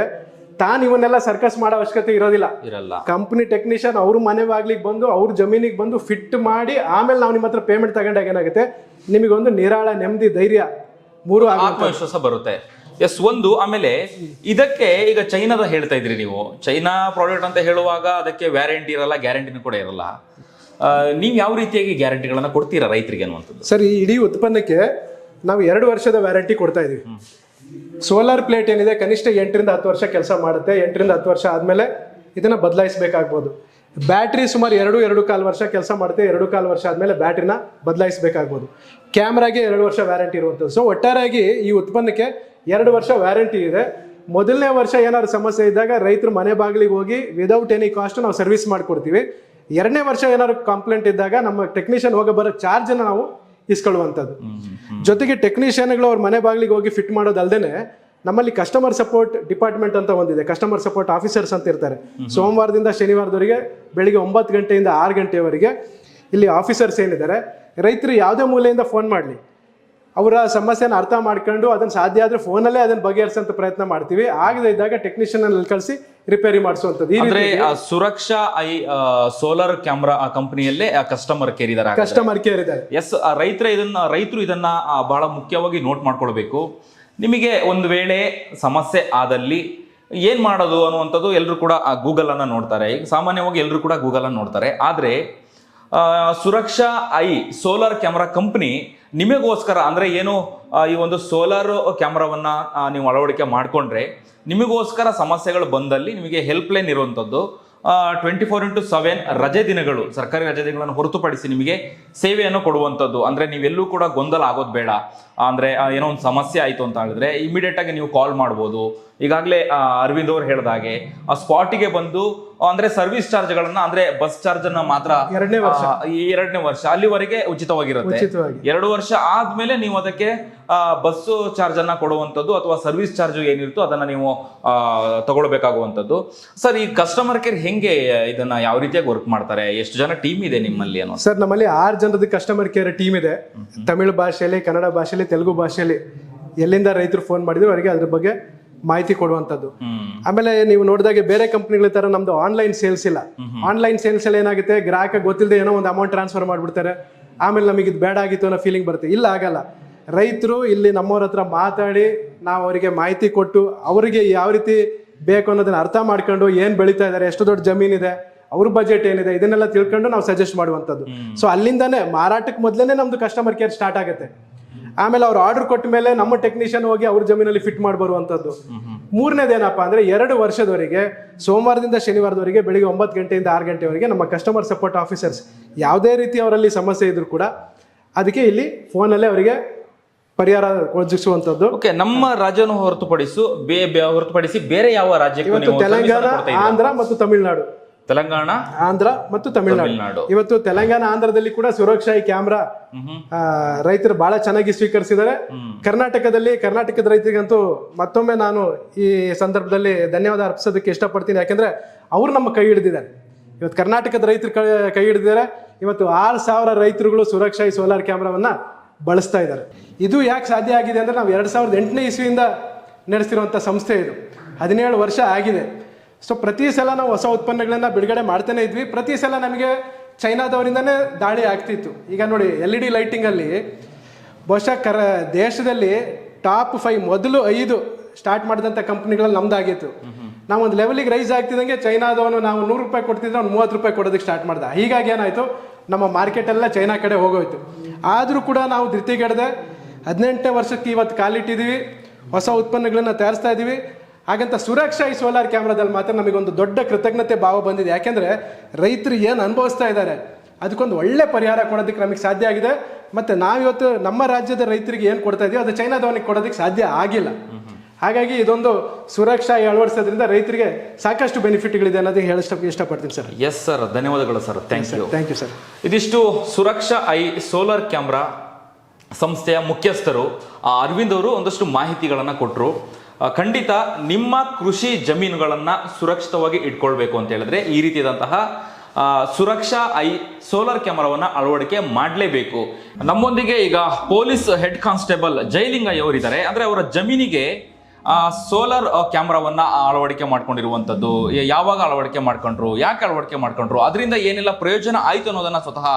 ತಾನು ಇವನ್ನೆಲ್ಲ ಸರ್ಕಸ್ ಮಾಡೋ ಅವಶ್ಯಕತೆ ಇರೋದಿಲ್ಲ. ಇರಲ್ಲ. ಕಂಪ್ನಿ ಟೆಕ್ನಿಷಿಯನ್ ಅವ್ರ ಮನೆ ಬಾಗ್ಲಿಗೆ ಬಂದು ಅವ್ರ ಜಮೀನಿಗೆ ಬಂದು ಫಿಟ್ ಮಾಡಿ ಆಮೇಲೆ ನಾವು ನಿಮ್ಮ ಹತ್ರ ಪೇಮೆಂಟ್ ತಗೊಂಡಾಗ ಏನಾಗುತ್ತೆ ನಿಮಗೊಂದು ನಿರಾಳ ನೆಮ್ಮದಿ ಧೈರ್ಯ ಮೂರು ಆತ್ಮವಿಶ್ವಾಸ ಬರುತ್ತೆ. ಎಸ್ ಒಂದು ಆಮೇಲೆ ಇದಕ್ಕೆ ಈಗ ಚೈನಾದ ಹೇಳ್ತಾ ಇದ್ರಿ ನೀವು. ಚೈನಾ ಪ್ರಾಡಕ್ಟ್ ಅಂತ ಹೇಳುವಾಗ ಅದಕ್ಕೆ ವ್ಯಾರಂಟಿ ಇರಲ್ಲ ಗ್ಯಾರಂಟಿನೂ ಕೂಡ ಇರಲ್ಲ. ನೀವು ಯಾವ ರೀತಿಯಾಗಿ ಗ್ಯಾರಂಟಿಗಳನ್ನ ಕೊಡ್ತೀರಾ ರೈತರಿಗೆ ಅನ್ನುವಂಥದ್ದು? ಸರ್ ಈ ಇಡೀ ಉತ್ಪನ್ನಕ್ಕೆ ನಾವು ಎರಡು ವರ್ಷದ ವ್ಯಾರಂಟಿ ಕೊಡ್ತಾ ಇದೀವಿ. ಸೋಲಾರ್ ಪ್ಲೇಟ್ ಏನಿದೆ ಕನಿಷ್ಠ ಎಂಟರಿಂದ ಹತ್ತು ವರ್ಷ ಕೆಲಸ ಮಾಡುತ್ತೆ. ಎಂಟರಿಂದ ಹತ್ತು ವರ್ಷ ಆದಮೇಲೆ ಇದನ್ನ ಬದಲಾಯಿಸಬೇಕಾಗ್ಬೋದು. ಬ್ಯಾಟ್ರಿ ಸುಮಾರು ಎರಡು ಎರಡು ಕಾಲು ವರ್ಷ ಕೆಲಸ ಮಾಡುತ್ತೆ ಎರಡು ಕಾಲು ವರ್ಷ ಆದಮೇಲೆ ಬ್ಯಾಟ್ರಿನ ಬದಲಾಯಿಸಬೇಕಾಗ್ಬೋದು. ಕ್ಯಾಮ್ರಾಗೆ ಎರಡು ವರ್ಷ ವ್ಯಾರಂಟಿ ಇರುವಂಥದ್ದು. ಸೊ ಒಟ್ಟಾರೆಯಾಗಿ ಈ ಉತ್ಪನ್ನಕ್ಕೆ ಎರಡು ವರ್ಷ ವ್ಯಾರಂಟಿ ಇದೆ. ಮೊದಲನೇ ವರ್ಷ ಏನಾದ್ರು ಸಮಸ್ಯೆ ಇದ್ದಾಗ ರೈತರು ಮನೆ ಬಾಗಿಲಿಗೆ ಹೋಗಿ ವಿದೌಟ್ ಎನಿ ಕಾಸ್ಟ್ ನಾವು ಸರ್ವಿಸ್ ಮಾಡಿಕೊಡ್ತೀವಿ. ಎರಡನೇ ವರ್ಷ ಏನಾದ್ರು ಕಂಪ್ಲೇಂಟ್ ಇದ್ದಾಗ ನಮ್ಮ ಟೆಕ್ನಿಷಿಯನ್ ಹೋಗಿ ಬರೋ ಚಾರ್ಜನ್ನು ನಾವು ಇಸ್ಕೊಳ್ಳುವಂಥದ್ದು. ಜೊತೆಗೆ ಟೆಕ್ನಿಷಿಯನ್ಗಳು ಅವ್ರ ಮನೆ ಬಾಗಿಲಿಗೆ ಹೋಗಿ ಫಿಟ್ ಮಾಡೋದಲ್ದೇನೆ ನಮ್ಮಲ್ಲಿ ಕಸ್ಟಮರ್ ಸಪೋರ್ಟ್ ಡಿಪಾರ್ಟ್ಮೆಂಟ್ ಅಂತ ಒಂದಿದೆ. ಕಸ್ಟಮರ್ ಸಪೋರ್ಟ್ ಆಫೀಸರ್ಸ್ ಅಂತ ಇರ್ತಾರೆ. ಸೋಮವಾರದಿಂದ ಶನಿವಾರದವರೆಗೆ ಬೆಳಿಗ್ಗೆ ಒಂಬತ್ತು ಗಂಟೆಯಿಂದ ಆರು ಗಂಟೆವರೆಗೆ ಇಲ್ಲಿ ಆಫೀಸರ್ಸ್ ಏನಿದ್ದಾರೆ ರೈತರು ಯಾವುದೇ ಮೂಲೆಯಿಂದ ಫೋನ್ ಮಾಡಲಿ. ಅವರ ಸಮಸ್ಯೆನ ಅರ್ಥ ಮಾಡ್ಕೊಂಡು ಅದನ್ನು ಸಾಧ್ಯ ಆದ್ರೆ ಫೋನಲ್ಲೇ ಅದನ್ನ ಬಗೆಹರಿಸೋಂಥ ಪ್ರಯತ್ನ ಮಾಡ್ತೀವಿ. ಆಗದೇ ಇದ್ದಾಗ ಟೆಕ್ನಿಷಿಯನ್ ಅಲ್ಲಿ ಕಳಿಸಿ ರಿಪೇರಿ ಮಾಡಿಸುವಂಥದ್ದು. ಅಂದ್ರೆ ಆ, ಸುರಕ್ಷಾ ಐ ಸೋಲಾರ್ ಕ್ಯಾಮ್ರಾ ಕಂಪನಿಯಲ್ಲೇ ಕಸ್ಟಮರ್ ಕೇರ್ ಇದ್ದಾರೆ ಕಸ್ಟಮರ್ ಕೇರ್ ಇದ್ದಾರೆ. ಎಸ್ ರೈತರ ಇದನ್ನ ರೈತರು ಇದನ್ನ ಆ, ಬಹಳ ಮುಖ್ಯವಾಗಿ ನೋಟ್ ಮಾಡ್ಕೊಳ್ಬೇಕು. ನಿಮಗೆ ಒಂದು ವೇಳೆ ಸಮಸ್ಯೆ ಆದಲ್ಲಿ ಏನು ಮಾಡೋದು ಅನ್ನುವಂಥದ್ದು ಎಲ್ಲರೂ ಕೂಡ ಆ ಗೂಗಲನ್ನು ನೋಡ್ತಾರೆ. ಈಗ ಸಾಮಾನ್ಯವಾಗಿ ಎಲ್ಲರೂ ಕೂಡ ಗೂಗಲನ್ನು ನೋಡ್ತಾರೆ. ಆದರೆ Suraksha eye solar camera company ನಿಮಗೋಸ್ಕರ ಅಂದರೆ ಏನು ಈ ಒಂದು ಸೋಲಾರ್ ಕ್ಯಾಮ್ರಾವನ್ನು ನೀವು ಅಳವಡಿಕೆ ಮಾಡಿಕೊಂಡ್ರೆ ನಿಮಗೋಸ್ಕರ ಸಮಸ್ಯೆಗಳು ಬಂದಲ್ಲಿ ನಿಮಗೆ ಹೆಲ್ಪ್ಲೈನ್ ಇರುವಂಥದ್ದು. ಟ್ವೆಂಟಿ ಫೋರ್ ಇಂಟು ಸೆವೆನ್ ರಜೆ ದಿನಗಳು, ಸರ್ಕಾರಿ ರಜೆ ದಿನಗಳನ್ನು ಹೊರತುಪಡಿಸಿ ನಿಮಗೆ ಸೇವೆಯನ್ನು ಕೊಡುವಂಥದ್ದು. ಅಂದರೆ ನೀವೆಲ್ಲೂ ಕೂಡ ಗೊಂದಲ ಆಗೋದು ಬೇಡ. ಅಂದರೆ ಏನೋ ಒಂದು ಸಮಸ್ಯೆ ಆಯಿತು ಅಂತ ಹೇಳಿದ್ರೆ ಇಮಿಡಿಯೇಟಾಗಿ ನೀವು ಕಾಲ್ ಮಾಡ್ಬೋದು. ಈಗಾಗಲೇ ಅರವಿಂದ್ ಅವ್ರು ಹೇಳಿದಾಗೆ ಆ ಸ್ಪಾಟಿಗೆ ಬಂದು ಅಂದ್ರೆ ಸರ್ವಿಸ್ ಚಾರ್ಜ್ ಗಳನ್ನ ಅಂದ್ರೆ ಬಸ್ ಚಾರ್ಜ್ ಅನ್ನ ಮಾತ್ರ ಎರಡನೇ ವರ್ಷ. ಈ ಎರಡನೇ ವರ್ಷ. ಅಲ್ಲಿವರೆಗೆ ಉಚಿತವಾಗಿರುತ್ತೆ. ಉಚಿತವಾಗಿ. ಎರಡು ವರ್ಷ ಆದ್ಮೇಲೆ ನೀವು ಅದಕ್ಕೆ ಬಸ್ ಚಾರ್ಜ್ ಅನ್ನ ಕೊಡುವಂಥದ್ದು ಅಥವಾ ಸರ್ವಿಸ್ ಚಾರ್ಜ್ ಏನಿರುತ್ತೋ ಅದನ್ನ ನೀವು ತಗೊಳ್ಬೇಕಾಗುವಂಥದ್ದು. ಸರ್ ಈ ಕಸ್ಟಮರ್ ಕೇರ್ ಹೆಂಗೆ ಇದನ್ನ ಯಾವ ರೀತಿಯಾಗಿ ವರ್ಕ್ ಮಾಡ್ತಾರೆ? ಎಷ್ಟು ಜನ ಟೀಮ್ ಇದೆ ನಿಮ್ಮಲ್ಲಿ ಅನ್ನೋ ಸರ್ ನಮ್ಮಲ್ಲಿ ಆರು ಜನರದ ಕಸ್ಟಮರ್ ಕೇರ್ ಟೀಮ್ ಇದೆ. ತಮಿಳು ಭಾಷೆಯಲ್ಲಿ ಕನ್ನಡ ಭಾಷೆಯಲ್ಲಿ ತೆಲುಗು ಭಾಷೆಯಲ್ಲಿ ಎಲ್ಲಿಂದ ರೈತರು ಫೋನ್ ಮಾಡಿದ್ರು ಅವರಿಗೆ ಅದ್ರ ಬಗ್ಗೆ ಮಾಹಿತಿ ಕೊಡುವಂಥದ್ದು. ಆಮೇಲೆ ನೀವು ನೋಡಿದಾಗೆ ಬೇರೆ ಕಂಪ್ನಿಗಳ ತರ ನಮ್ದು ಆನ್ಲೈನ್ ಸೇಲ್ಸ್ ಇಲ್ಲ. ಆನ್ಲೈನ್ ಸೇಲ್ಸ್ ಅಲ್ಲಿ ಏನಾಗುತ್ತೆ ಗ್ರಾಹಕ ಗೊತ್ತಿಲ್ಲದೆ ಏನೋ ಒಂದು ಅಮೌಂಟ್ ಟ್ರಾನ್ಸ್ಫರ್ ಮಾಡ್ಬಿಡ್ತಾರೆ. ಆಮೇಲೆ ನಮಗೆ ಇದು ಬೇಡ ಆಗಿತ್ತು ಅನ್ನೋ ಫೀಲಿಂಗ್ ಬರುತ್ತೆ. ಇಲ್ಲ ಆಗಲ್ಲ. ರೈತರು ಇಲ್ಲಿ ನಮ್ಮವ್ರ ಹತ್ರ ಮಾತಾಡಿ ನಾವು ಅವರಿಗೆ ಮಾಹಿತಿ ಕೊಟ್ಟು ಅವರಿಗೆ ಯಾವ ರೀತಿ ಬೇಕು ಅನ್ನೋದನ್ನ ಅರ್ಥ ಮಾಡ್ಕೊಂಡು ಏನ್ ಬೆಳೀತಾ ಇದ್ದಾರೆ ಎಷ್ಟು ದೊಡ್ಡ ಜಮೀನಿದೆ ಅವ್ರ ಬಜೆಟ್ ಏನಿದೆ ಇದನ್ನೆಲ್ಲ ತಿಳ್ಕೊಂಡು ನಾವು ಸಜೆಸ್ಟ್ ಮಾಡುವಂಥದ್ದು. ಸೊ ಅಲ್ಲಿಂದಾನೇ ಮಾರಾಟಕ್ಕೆ ಮೊದಲೇ ನಮ್ದು ಕಸ್ಟಮರ್ ಕೇರ್ ಸ್ಟಾರ್ಟ್ ಆಗುತ್ತೆ. ಆಮೇಲೆ ಅವ್ರು ಆರ್ಡರ್ ಕೊಟ್ಟ ಮೇಲೆ ನಮ್ಮ ಟೆಕ್ನಿಷಿಯನ್ ಹೋಗಿ ಅವ್ರ ಜಮೀನಲ್ಲಿ ಫಿಟ್ ಮಾಡಿ ಬರುವಂಥದ್ದು ಮೂರನೇದೇನಪ್ಪ ಅಂದ್ರೆ ಎರಡು ವರ್ಷದವರೆಗೆ ಸೋಮವಾರದಿಂದ ಶನಿವಾರದವರೆಗೆ ಬೆಳಿಗ್ಗೆ ಒಂಬತ್ತು ಗಂಟೆಯಿಂದ ಆರು ಗಂಟೆವರೆಗೆ ನಮ್ಮ ಕಸ್ಟಮರ್ ಸಪೋರ್ಟ್ ಆಫೀಸರ್ಸ್ ಯಾವುದೇ ರೀತಿ ಅವರಲ್ಲಿ ಸಮಸ್ಯೆ ಇದ್ರು ಕೂಡ ಅದಕ್ಕೆ ಇಲ್ಲಿ ಫೋನಲ್ಲೇ ಅವರಿಗೆ ಪರಿಹಾರ ಒದಗಿಸುವಂತದ್ದು. ಓಕೆ ನಮ್ಮ ರಾಜ್ಯವನ್ನು ಹೊರತುಪಡಿಸು ಹೊರತುಪಡಿಸಿ ಬೇರೆ ಯಾವ ರಾಜ್ಯಕ್ಕೆ ತೆಲಂಗಾಣ? ಆಂಧ್ರ ಮತ್ತು ತಮಿಳುನಾಡು. ತೆಲಂಗಾಣ ಆಂಧ್ರ ಮತ್ತು ತಮಿಳುನಾಡು. ಇವತ್ತು ತೆಲಂಗಾಣ ಆಂಧ್ರದಲ್ಲಿ ಕೂಡ ಸುರಕ್ಷಾ ಈ ಕ್ಯಾಮ್ರಾ ರೈತರು ಬಹಳ ಚೆನ್ನಾಗಿ ಸ್ವೀಕರಿಸಿದ್ದಾರೆ. ಕರ್ನಾಟಕದಲ್ಲಿ ಕರ್ನಾಟಕದ ರೈತರಿಗಂತೂ ಮತ್ತೊಮ್ಮೆ ನಾನು ಈ ಸಂದರ್ಭದಲ್ಲಿ ಧನ್ಯವಾದ ಅರ್ಪಿಸೋದಕ್ಕೆ ಇಷ್ಟಪಡ್ತೀನಿ. ಯಾಕೆಂದ್ರೆ ಅವ್ರು ನಮ್ಮ ಕೈ ಹಿಡಿದಿದ್ದಾರೆ. ಇವತ್ತು ಕರ್ನಾಟಕದ ರೈತರು ಕೈ ಕೈ ಹಿಡಿದಿದ್ದಾರೆ. ಇವತ್ತು ಆರು ಸಾವಿರ ರೈತರುಗಳು ಸುರಕ್ಷಾ ಈ ಸೋಲಾರ್ ಕ್ಯಾಮ್ರಾವನ್ನ ಬಳಸ್ತಾ ಇದ್ದಾರೆ. ಇದು ಯಾಕೆ ಸಾಧ್ಯ ಆಗಿದೆ ಅಂದ್ರೆ ನಾವು ಎರಡ್ ಸಾವಿರದ ಎಂಟನೇ ಇಸ್ವಿಯಿಂದ ನಡೆಸ್ತಿರುವಂಥ ಸಂಸ್ಥೆ ಇದು. ಹದಿನೇಳು ವರ್ಷ ಆಗಿದೆ. ಸೊ ಪ್ರತಿ ಸಲ ನಾವು ಹೊಸ ಉತ್ಪನ್ನಗಳನ್ನ ಬಿಡುಗಡೆ ಮಾಡ್ತಾನೆ ಇದ್ವಿ. ಪ್ರತಿ ಸಲ ನಮಗೆ ಚೈನಾದವರಿಂದನೇ ದಾಳಿ ಆಗ್ತಿತ್ತು. ಈಗ ನೋಡಿ ಎಲ್ ಇ ಡಿ ಲೈಟಿಂಗಲ್ಲಿ ಬಹುಶಃ ಕರ, ದೇಶದಲ್ಲಿ ಟಾಪ್ ಫೈವ್ ಮೊದಲು ಐದು ಸ್ಟಾರ್ಟ್ ಮಾಡಿದಂಥ ಕಂಪ್ನಿಗಳಲ್ಲಿ ನಮ್ದಾಗಿತ್ತು. ನಾವು ಒಂದು ಲೆವೆಲಿಗೆ ರೈಸ್ ಆಗ್ತಿದ್ದಂಗೆ ಚೈನಾದವನು ನಾವು ನೂರು ರೂಪಾಯಿ ಕೊಡ್ತಿದ್ರೆ ಅವ್ನು ಮೂವತ್ತು ರೂಪಾಯಿ ಕೊಡೋದಕ್ಕೆ ಸ್ಟಾರ್ಟ್ ಮಾಡ್ದ. ಹೀಗಾಗಿ ಏನಾಯಿತು? ನಮ್ಮ ಮಾರ್ಕೆಟ್ ಎಲ್ಲ ಚೈನಾ ಕಡೆ ಹೋಗೋಯ್ತು. ಆದರೂ ಕೂಡ ನಾವು ಧೃತಿಗೆಡದೆ ಹದಿನೆಂಟನೇ ವರ್ಷಕ್ಕೆ ಇವತ್ತು ಕಾಲಿಟ್ಟಿದ್ದೀವಿ ಹೊಸ ಉತ್ಪನ್ನಗಳನ್ನು ತಯಾರಿಸ್ತಾ ಇದ್ದೀವಿ ಹಾಗಂತ ಸುರಕ್ಷಾ ಈ ಸೋಲಾರ್ ಕ್ಯಾಮ್ರಾದಲ್ಲಿ ಮಾತ್ರ ನಮಗೊಂದು ದೊಡ್ಡ ಕೃತಜ್ಞತೆ ಭಾವ ಬಂದಿದೆ. ಯಾಕೆಂದರೆ ರೈತರು ಏನು ಅನುಭವಿಸ್ತಾ ಇದ್ದಾರೆ ಅದಕ್ಕೊಂದು ಒಳ್ಳೆ ಪರಿಹಾರ ಕೊಡೋದಕ್ಕೆ ನಮಗೆ ಸಾಧ್ಯ ಆಗಿದೆ. ಮತ್ತು ನಾವಿವತ್ತು ನಮ್ಮ ರಾಜ್ಯದ ರೈತರಿಗೆ ಏನು ಕೊಡ್ತಾ ಇದೀವಿ ಅದು ಚೈನಾದವನಿಗೆ ಕೊಡೋದಕ್ಕೆ ಸಾಧ್ಯ ಆಗಿಲ್ಲ. ಹಾಗಾಗಿ ಇದೊಂದು ಸುರಕ್ಷಾ ಅಳವಡಿಸೋದ್ರಿಂದ ರೈತರಿಗೆ ಸಾಕಷ್ಟು ಬೆನಿಫಿಟ್ಗಳಿದೆ ಅನ್ನೋದು ಹೇಳ ಇಷ್ಟಪಡ್ತೀನಿ ಸರ್. ಎಸ್ ಸರ್ ಧನ್ಯವಾದಗಳು sir thank you thank you sir ಇದಿಷ್ಟು ಸುರಕ್ಷಾ ಐ ಸೋಲಾರ್ ಕ್ಯಾಮ್ರಾ ಸಂಸ್ಥೆಯ ಮುಖ್ಯಸ್ಥರು ಆ, ಅರವಿಂದ್ ಅವರು ಒಂದಷ್ಟು ಮಾಹಿತಿಗಳನ್ನು ಕೊಟ್ಟರು ಖಂಡಿತ ನಿಮ್ಮ ಕೃಷಿ ಜಮೀನುಗಳನ್ನು ಸುರಕ್ಷಿತವಾಗಿ ಇಟ್ಕೊಳ್ಬೇಕು ಅಂತ ಹೇಳಿದ್ರೆ ಈ ರೀತಿಯಾದಂತಹ ಸುರಕ್ಷಾ ಐ, ಸೋಲಾರ್ ಕ್ಯಾಮರಾವನ್ನು ಅಳವಡಿಕೆ ಮಾಡಲೇಬೇಕು. ನಮ್ಮೊಂದಿಗೆ ಈಗ ಪೊಲೀಸ್ ಹೆಡ್ ಕಾನ್ಸ್ಟೇಬಲ್ ಜೈಲಿಂಗಯ್ಯವರಿದ್ದಾರೆ ಅಂದ್ರೆ ಅವರ ಜಮೀನಿಗೆ ಸೋಲಾರ್ ಕ್ಯಾಮ್ರಾವನ್ನ ಅಳವಡಿಕೆ ಮಾಡ್ಕೊಂಡಿರುವಂಥದ್ದು. ಯಾವಾಗ ಅಳವಡಿಕೆ ಮಾಡ್ಕೊಂಡ್ರು ಯಾಕೆ ಅಳವಡಿಕೆ ಮಾಡ್ಕೊಂಡ್ರು ಅದರಿಂದ ಏನೆಲ್ಲ ಪ್ರಯೋಜನ ಆಯ್ತು ಅನ್ನೋದನ್ನ ಸ್ವತಃ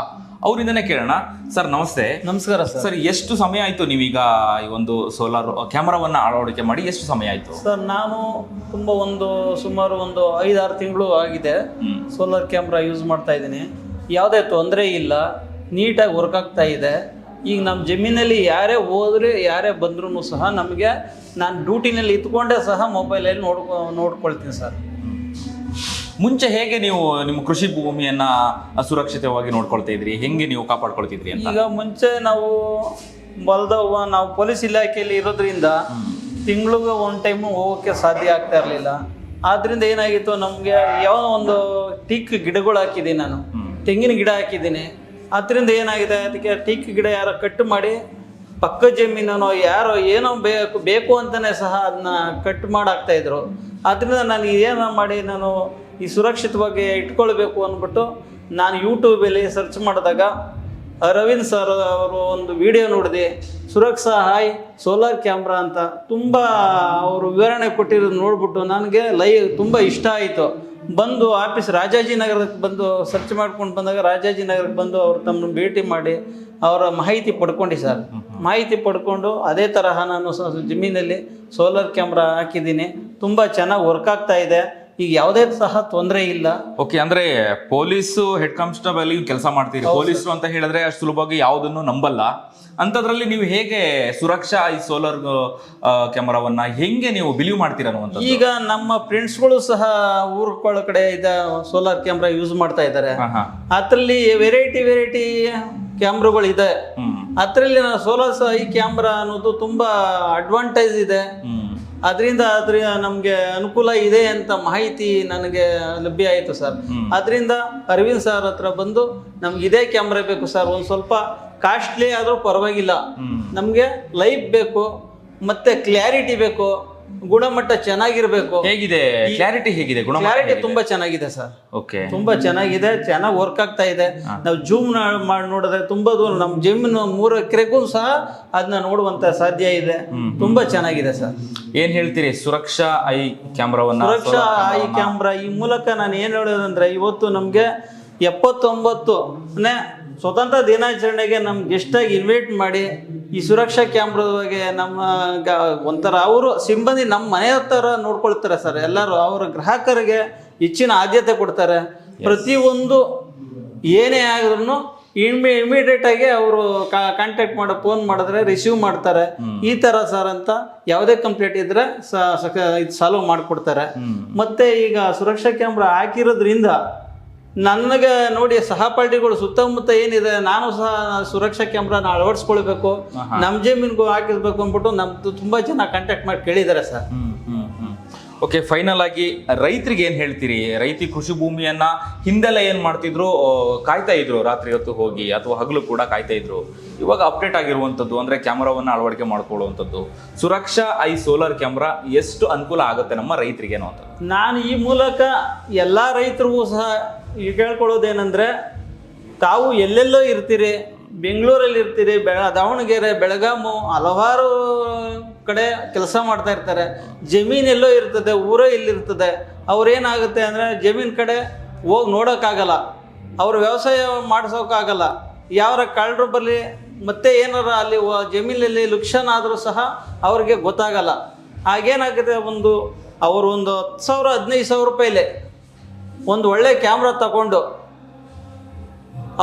ಅವರಿಂದನೇ ಕೇಳೋಣ. ಸರ್ ನಮಸ್ತೆ. ನಮಸ್ಕಾರ ಸರ್. ಎಷ್ಟು ಸಮಯ ಆಯ್ತು ನೀವೀಗ ಈ ಒಂದು ಸೋಲಾರ್ ಕ್ಯಾಮ್ರಾವನ್ನ ಅಳವಡಿಕೆ ಮಾಡಿ? ಎಷ್ಟು ಸಮಯ ಆಯ್ತು? ಸರ್ ನಾನು ತುಂಬ ಒಂದು ಸುಮಾರು ಒಂದು ಐದಾರು ತಿಂಗಳು ಆಗಿದೆ ಸೋಲಾರ್ ಕ್ಯಾಮ್ರಾ ಯೂಸ್ ಮಾಡ್ತಾ ಇದ್ದೀನಿ. ಯಾವುದೇ ತೊಂದರೆ ಇಲ್ಲ ನೀಟಾಗಿ ವರ್ಕ್ ಆಗ್ತಾ ಇದೆ. ಈಗ ನಮ್ಮ ಜಮೀನಲ್ಲಿ ಯಾರೇ ಹೋದ್ರೆ ಯಾರೇ ಬಂದ್ರೂ ಸಹ ನಮಗೆ ನಾನು ಡ್ಯೂಟಿನಲ್ಲಿ ಇತ್ಕೊಂಡೇ ಸಹ ಮೊಬೈಲಲ್ಲಿ ನೋಡ್ಕೊ ನೋಡ್ಕೊಳ್ತೀನಿ ಸರ್. ಮುಂಚೆ ಹೇಗೆ ನೀವು ನಿಮ್ಮ ಕೃಷಿ ಭೂಮಿಯನ್ನು ಸುರಕ್ಷಿತವಾಗಿ ನೋಡ್ಕೊಳ್ತಾ ಇದ್ರಿ? ಹೆಂಗೆ ನೀವು ಕಾಪಾಡ್ಕೊಳ್ತಿದ್ರಿ ಅಂತ? ಈಗ ಮುಂಚೆ ನಾವು ಬಲ್ದವ ನಾವು ಪೊಲೀಸ್ ಇಲಾಖೆಯಲ್ಲಿ ಇರೋದ್ರಿಂದ ತಿಂಗಳಿಗೆ ಒನ್ ಟೈಮು ಹೋಗೋಕ್ಕೆ ಸಾಧ್ಯ ಆಗ್ತಾ ಇರಲಿಲ್ಲ. ಆದ್ರಿಂದ ಏನಾಗಿತ್ತು ನಮಗೆ ಯಾವ ಒಂದು ಟೀಕ್ ಗಿಡಗಳು ಹಾಕಿದ್ದೀನಿ ನಾನು. ತೆಂಗಿನ ಗಿಡ ಹಾಕಿದ್ದೀನಿ. ಅದರಿಂದ ಏನಾಗಿದೆ? ಅದಕ್ಕೆ ಟೀಕ್ ಗಿಡ ಯಾರೋ ಕಟ್ ಮಾಡಿ ಪಕ್ಕ ಜಮೀನೋ ಯಾರೋ ಏನೋ ಬೇಕು ಬೇಕು ಅಂತಲೇ ಸಹ ಅದನ್ನ ಕಟ್ ಮಾಡಾಕ್ತಾ ಇದ್ರು. ಅದರಿಂದ ನಾನು ಏನೋ ಮಾಡಿ ನಾನು ಈ ಸುರಕ್ಷಿತವಾಗಿ ಇಟ್ಕೊಳ್ಬೇಕು ಅಂದ್ಬಿಟ್ಟು ನಾನು ಯೂಟ್ಯೂಬಲ್ಲಿ ಸರ್ಚ್ ಮಾಡಿದಾಗ ಅರವಿಂದ್ ಸರ್ ಅವರು ಒಂದು ವಿಡಿಯೋ ನೋಡಿದೆ. ಸುರಕ್ಷಾ ಹಾಯ್ ಸೋಲಾರ್ ಕ್ಯಾಮ್ರಾ ಅಂತ. ತುಂಬ ಅವರು ವಿವರಣೆ ಕೊಟ್ಟಿರೋದು ನೋಡ್ಬಿಟ್ಟು ನನಗೆ ಲೈ, ತುಂಬ ಇಷ್ಟ ಆಯಿತು. ಬಂದು ಆಫೀಸ್ ರಾಜಾಜಿ ನಗರಕ್ಕೆ ಬಂದು ಸರ್ಚ್ ಮಾಡ್ಕೊಂಡು ಬಂದಾಗ ರಾಜಾಜಿ ನಗರಕ್ಕೆ ಬಂದು ಅವ್ರು ತಮ್ಮನ್ನು ಭೇಟಿ ಮಾಡಿ ಅವರ ಮಾಹಿತಿ ಪಡ್ಕೊಂಡು ಸರ್. ಮಾಹಿತಿ ಪಡ್ಕೊಂಡು ಅದೇ ತರಹ ನಾನು ಜಮೀನಲ್ಲಿ ಸೋಲಾರ್ ಕ್ಯಾಮ್ರಾ ಹಾಕಿದ್ದೀನಿ. ತುಂಬ ಚೆನ್ನಾಗಿ ವರ್ಕ್ ಆಗ್ತಾ ಇದೆ. ಈಗ ಯಾವುದೇ ಸಹ ತೊಂದರೆ ಇಲ್ಲ. ಓಕೆ ಅಂದ್ರೆ ಪೊಲೀಸು ಹೆಡ್ ಕಾನ್ಸ್ಟೇಬಲ್ ಕೆಲಸ ಮಾಡ್ತೀರಿ. ಪೊಲೀಸರು ಅಂತ ಹೇಳಿದ್ರೆ ಅಷ್ಟು ಸುಲಭವಾಗಿ ಯಾವುದನ್ನು ನಂಬಲ್ಲ. ಅಂತದ್ರಲ್ಲಿ ನೀವು ಹೇಗೆ ಸುರಕ್ಷಾ ಈ ಸೋಲಾರ್ ಕ್ಯಾಮರಾವನ್ನ ಹೆಂಗೆ ನೀವು ಬಿಲೀವ್ ಮಾಡ್ತೀರಾ ಅಂತ ಈಗ ನಮ್ಮ ಫ್ರೆಂಡ್ಸ್ಗಳು ಸಹ ಊರುಗಳ ಕಡೆ ಇದ ಸೋಲಾರ್ ಕ್ಯಾಮ್ರಾ ಯೂಸ್ ಮಾಡ್ತಾ ಇದ್ದಾರೆ ಅದರಲ್ಲಿ ವೆರೈಟಿ ವೆರೈಟಿ ಕ್ಯಾಮ್ರಾಗಳು ಇದೆ. ಅದ್ರಲ್ಲಿ ಸೋಲಾರ್ ಈ ಕ್ಯಾಮ್ರಾ ಅನ್ನೋದು ತುಂಬಾ ಅಡ್ವಾಂಟೇಜ್ ಇದೆ. ಅದರಿಂದ ಅದ್ರ ನಮಗೆ ಅನುಕೂಲ ಇದೆ ಅಂತ ಮಾಹಿತಿ ನನಗೆ ಲಭ್ಯ ಆಯಿತು ಸರ್. ಅದರಿಂದ ಅರವಿಂದ್ ಸರ್ ಹತ್ರ ಬಂದು ನಮ್ಗೆ ಇದೇ ಕ್ಯಾಮ್ರಾ ಬೇಕು ಸರ್. ಒಂದು ಸ್ವಲ್ಪ ಕಾಸ್ಟ್ಲಿ ಆದರೂ ಪರವಾಗಿಲ್ಲ. ನಮಗೆ ಲೈಫ್ ಬೇಕು ಮತ್ತೆ ಕ್ಲಾರಿಟಿ ಬೇಕು ಗುಣಮಟ್ಟ ಚೆನ್ನಾಗಿರ್ಬೇಕು. ಹೇಗಿದೆ? ಕ್ಲಾರಿಟಿ ಹೇಗಿದೆ? ಕ್ಲಾರಿಟಿ ತುಂಬಾ ಚೆನ್ನಾಗಿದೆ ಸರ್. ಓಕೆ ತುಂಬಾ ಚೆನ್ನಾಗಿದೆ ಚೆನ್ನಾಗಿ ವರ್ಕ್ ಆಗ್ತಾ ಇದೆ. ನಾವು ಜೂಮ್ ಮಾಡಿ ನೋಡಿದ್ರೆ ತುಂಬಾ ದೂರ ನಮ್ಮ ಜಿಮ್ ಮೂರು ಎಕರೆಗೂ ಸಹ ಅದನ್ನ ನೋಡುವಂತ ಸಾಧ್ಯ ಇದೆ. ತುಂಬಾ ಚೆನ್ನಾಗಿದೆ ಸರ್. ಏನ್ ಹೇಳ್ತೀರಿ? ಸುರಕ್ಷಾ ಐ ಕ್ಯಾಮ್ರಾವನ್ನ ಸುರಕ್ಷಾ ಐ ಕ್ಯಾಮ್ರಾ. ಈ ಮೂಲಕ ನಾನು ಏನು ಹೇಳೋದಂದ್ರೆ ಇವತ್ತು ನಮ್ಗೆ ಎಪ್ಪತ್ತೊಂಬತ್ತು ನೇ ಸ್ವತಂತ್ರ ದಿನಾಚರಣೆಗೆ ನಮ್ಗೆ ಗೆಸ್ಟಾಗಿ ಇನ್ವೈಟ್ ಮಾಡಿ ಈ ಸುರಕ್ಷಾ ಕ್ಯಾಮ್ರದ ಬಗ್ಗೆ ನಮ್ಮ ಗ- ಒಂಥರ ಅವರು ಸಿಬ್ಬಂದಿ ನಮ್ಮ ಮನೆ ಹತ್ರ ನೋಡ್ಕೊಳ್ತಾರೆ ಸರ್ ಎಲ್ಲರೂ ಅವರ ಗ್ರಾಹಕರಿಗೆ ಹೆಚ್ಚಿನ ಆದ್ಯತೆ ಕೊಡ್ತಾರೆ. ಪ್ರತಿಯೊಂದು ಏನೇ ಆದ್ರೂ ಇನ್ಮಿ ಇಮಿಡಿಯೇಟ್ ಆಗಿ ಅವರು ಕಾಂಟ್ಯಾಕ್ಟ್ ಮಾಡೋ ಫೋನ್ ಮಾಡಿದ್ರೆ ರಿಸೀವ್ ಮಾಡ್ತಾರೆ. ಈ ತರ ಸರ್ ಅಂತ ಯಾವುದೇ ಕಂಪ್ಲೇಂಟ್ ಇದ್ರೆ ಇದು ಸಾಲ್ವ್ ಮಾಡಿಕೊಡ್ತಾರೆ. ಮತ್ತೆ ಈಗ ಸುರಕ್ಷಾ ಕ್ಯಾಮ್ರಾ ಹಾಕಿರೋದ್ರಿಂದ ನನಗೆ ನೋಡಿ ಸಹಪಾಠಿಗಳು ಸುತ್ತಮುತ್ತ ಏನಿದೆ ನಾನು ಸಹ ಸುರಕ್ಷಾ ಕ್ಯಾಮ್ರಾನ ಅಳವಡಿಸ್ಕೊಳ್ಬೇಕು ನಮ್ಮ ಜಮೀನಿಗೂ ಹಾಕಿರ್ಬೇಕು ಅಂದ್ಬಿಟ್ಟು ನಮ್ದು ತುಂಬ ಜನ ಕಾಂಟ್ಯಾಕ್ಟ್ ಮಾಡಿ ಕೇಳಿದ್ದಾರೆ ಸರ್. ಓಕೆ ಫೈನಲ್ ಆಗಿ ರೈತರಿಗೆ ಏನು ಹೇಳ್ತೀರಿ? ರೈತಿ ಕೃಷಿ ಭೂಮಿಯನ್ನ ಹಿಂದೆಲ್ಲ ಏನು ಮಾಡ್ತಿದ್ರು? ಕಾಯ್ತಾ ಇದ್ರು ರಾತ್ರಿ ಹೊತ್ತು ಹೋಗಿ ಅಥವಾ ಹಗಲು ಕೂಡ ಕಾಯ್ತಾ ಇದ್ರು. ಇವಾಗ ಅಪ್ಡೇಟ್ ಆಗಿರುವಂಥದ್ದು ಅಂದರೆ ಕ್ಯಾಮ್ರಾವನ್ನು ಅಳವಡಿಕೆ ಮಾಡ್ಕೊಳ್ಳುವಂಥದ್ದು. ಸುರಕ್ಷಾ ಐ ಸೋಲಾರ್ ಕ್ಯಾಮ್ರಾ ಎಷ್ಟು ಅನುಕೂಲ ಆಗುತ್ತೆ ನಮ್ಮ ರೈತರಿಗೆ ಅಂತ? ನಾನು ಈ ಮೂಲಕ ಎಲ್ಲ ರೈತರಿಗೂ ಸಹ ಈಗ ಕೇಳ್ಕೊಳ್ಳೋದೇನಂದ್ರೆ ತಾವು ಎಲ್ಲೆಲ್ಲೋ ಇರ್ತೀರಿ, ಬೆಂಗಳೂರಲ್ಲಿ ಇರ್ತೀರಿ ಬೆಳ ದಾವಣಗೆರೆ, ಬೆಳಗಾಮು, ಹಲವಾರು ಕಡೆ ಕೆಲಸ ಮಾಡ್ತಾ ಇರ್ತಾರೆ. ಜಮೀನ್ ಎಲ್ಲೋ ಇರ್ತದೆ, ಊರೇ ಇಲ್ಲಿರ್ತದೆ. ಅವ್ರೇನಾಗುತ್ತೆ ಅಂದರೆ, ಜಮೀನ್ ಕಡೆ ಹೋಗಿ ನೋಡೋಕ್ಕಾಗಲ್ಲ. ಅವ್ರ ವ್ಯವಸಾಯ ಮಾಡಿಸೋಕ್ಕಾಗಲ್ಲ. ಯಾರ ಕಳ್ಳರು ಬರಲಿ, ಮತ್ತೆ ಏನಾರ ಅಲ್ಲಿ ಜಮೀನಲ್ಲಿ ಲುಕ್ಷನ್ ಆದರೂ ಸಹ ಅವ್ರಿಗೆ ಗೊತ್ತಾಗಲ್ಲ. ಆಗೇನಾಗುತ್ತೆ ಒಂದು, ಅವರು ಒಂದು ಹತ್ತು ಸಾವಿರ, ಹದಿನೈದು ಸಾವಿರ ರೂಪಾಯಿಲೆ ಒಂದು ಒಳ್ಳೆ ಕ್ಯಾಮ್ರಾ ತಗೊಂಡು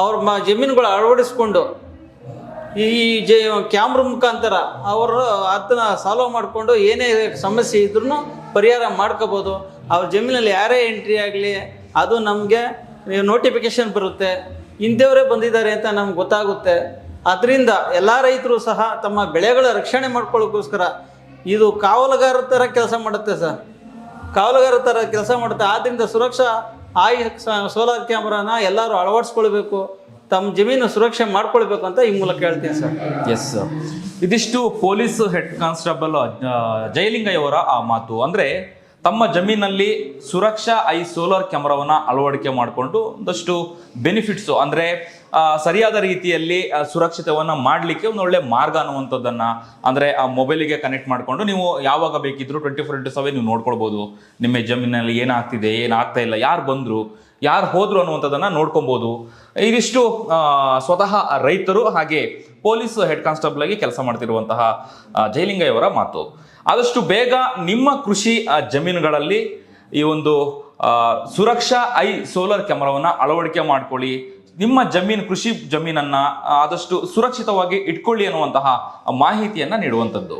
ಅವ್ರ ಮ ಜಮೀನುಗಳು ಅಳವಡಿಸ್ಕೊಂಡು ಈ ಜ ಕ್ಯಾಮ್ರ ಮುಖಾಂತರ ಅವರು ಅದನ್ನ ಸಾಲ್ವ್ ಮಾಡಿಕೊಂಡು ಏನೇ ಸಮಸ್ಯೆ ಇದ್ರೂ ಪರಿಹಾರ ಮಾಡ್ಕೋಬೋದು. ಅವ್ರ ಜಮೀನಲ್ಲಿ ಯಾರೇ ಎಂಟ್ರಿ ಆಗಲಿ, ಅದು ನಮಗೆ ನೋಟಿಫಿಕೇಶನ್ ಬರುತ್ತೆ. ಇಂಥವರೇ ಬಂದಿದ್ದಾರೆ ಅಂತ ನಮ್ಗೆ ಗೊತ್ತಾಗುತ್ತೆ. ಅದರಿಂದ ಎಲ್ಲ ರೈತರು ಸಹ ತಮ್ಮ ಬೆಳೆಗಳ ರಕ್ಷಣೆ ಮಾಡ್ಕೊಳ್ಳೋಕ್ಕೋಸ್ಕರ ಇದು ಕಾವಲುಗಾರ ಥರ ಕೆಲಸ ಮಾಡುತ್ತೆ ಸರ್. ಕಾವಲುಗಾರ ಥರ ಕೆಲಸ ಮಾಡುತ್ತೆ. ಆದ್ದರಿಂದ ಸುರಕ್ಷಾ ಆಯ್ ಸೋಲಾರ್ ಕ್ಯಾಮ್ರಾನ ಎಲ್ಲರೂ ಅಳವಡಿಸ್ಕೊಳ್ಬೇಕು. ತಮ್ಮ ಜಮೀನು ಸುರಕ್ಷೆ ಮಾಡ್ಕೊಳ್ಬೇಕು ಅಂತ ಈ ಮೂಲಕ ಹೇಳ್ತೀನಿ ಸರ್. ಎಸ್ ಇದಿಷ್ಟು ಪೊಲೀಸ್ ಹೆಡ್ ಕಾನ್ಸ್ಟೇಬಲ್ ಜಯಲಿಂಗಯ್ಯವರ ಆ ಮಾತು. ಅಂದ್ರೆ ತಮ್ಮ ಜಮೀನಲ್ಲಿ ಸುರಕ್ಷಾ ಐ ಸೋಲಾರ್ ಕ್ಯಾಮ್ರಾವನ್ನು ಅಳವಡಿಕೆ ಮಾಡಿಕೊಂಡು ಒಂದಷ್ಟು ಬೆನಿಫಿಟ್ಸು ಅಂದ್ರೆ ಸರಿಯಾದ ರೀತಿಯಲ್ಲಿ ಸುರಕ್ಷತೆಯನ್ನು ಸುರಕ್ಷಿತವನ್ನ ಮಾಡಲಿಕ್ಕೆ ಒಂದು ಒಳ್ಳೆ ಮಾರ್ಗ ಅನ್ನುವಂಥದ್ದನ್ನ, ಅಂದ್ರೆ, ಆ ಮೊಬೈಲಿಗೆ ಕನೆಕ್ಟ್ ಮಾಡಿಕೊಂಡು ನೀವು ಯಾವಾಗ ಬೇಕಿದ್ರು ಟ್ವೆಂಟಿ ಫೋರ್ ಇಂಟು ಸೆವೆನ್ ನೀವು ನೋಡ್ಕೊಳ್ಬೋದು. ನಿಮ್ಮ ಜಮೀನಲ್ಲಿ ಏನಾಗ್ತಿದೆ, ಏನಾಗ್ತಾ ಇಲ್ಲ, ಯಾರು ಬಂದ್ರು, ಯಾರು ಹೋದರು ಅನ್ನುವಂಥದ್ದನ್ನು ನೋಡ್ಕೊಬೋದು ಇದಿಷ್ಟು ಸ್ವತಃ ರೈತರು ಹಾಗೆ ಪೊಲೀಸ್ ಹೆಡ್ ಕಾನ್ಸ್ಟೇಬಲ್ ಆಗಿ ಕೆಲಸ ಮಾಡ್ತಿರುವಂತಹ ಜೈಲಿಂಗಯ್ಯವರ ಮಾತು. ಆದಷ್ಟು ಬೇಗ ನಿಮ್ಮ ಕೃಷಿ ಜಮೀನುಗಳಲ್ಲಿ ಈ ಒಂದು ಸುರಕ್ಷಾ ಐ ಸೋಲಾರ್ ಕ್ಯಾಮರಾವನ್ನು ಅಳವಡಿಕೆ ಮಾಡ್ಕೊಳ್ಳಿ. ನಿಮ್ಮ ಜಮೀನು, ಕೃಷಿ ಜಮೀನನ್ನು ಆದಷ್ಟು ಸುರಕ್ಷಿತವಾಗಿ ಇಟ್ಕೊಳ್ಳಿ ಅನ್ನುವಂತಹ ಮಾಹಿತಿಯನ್ನು ನೀಡುವಂಥದ್ದು.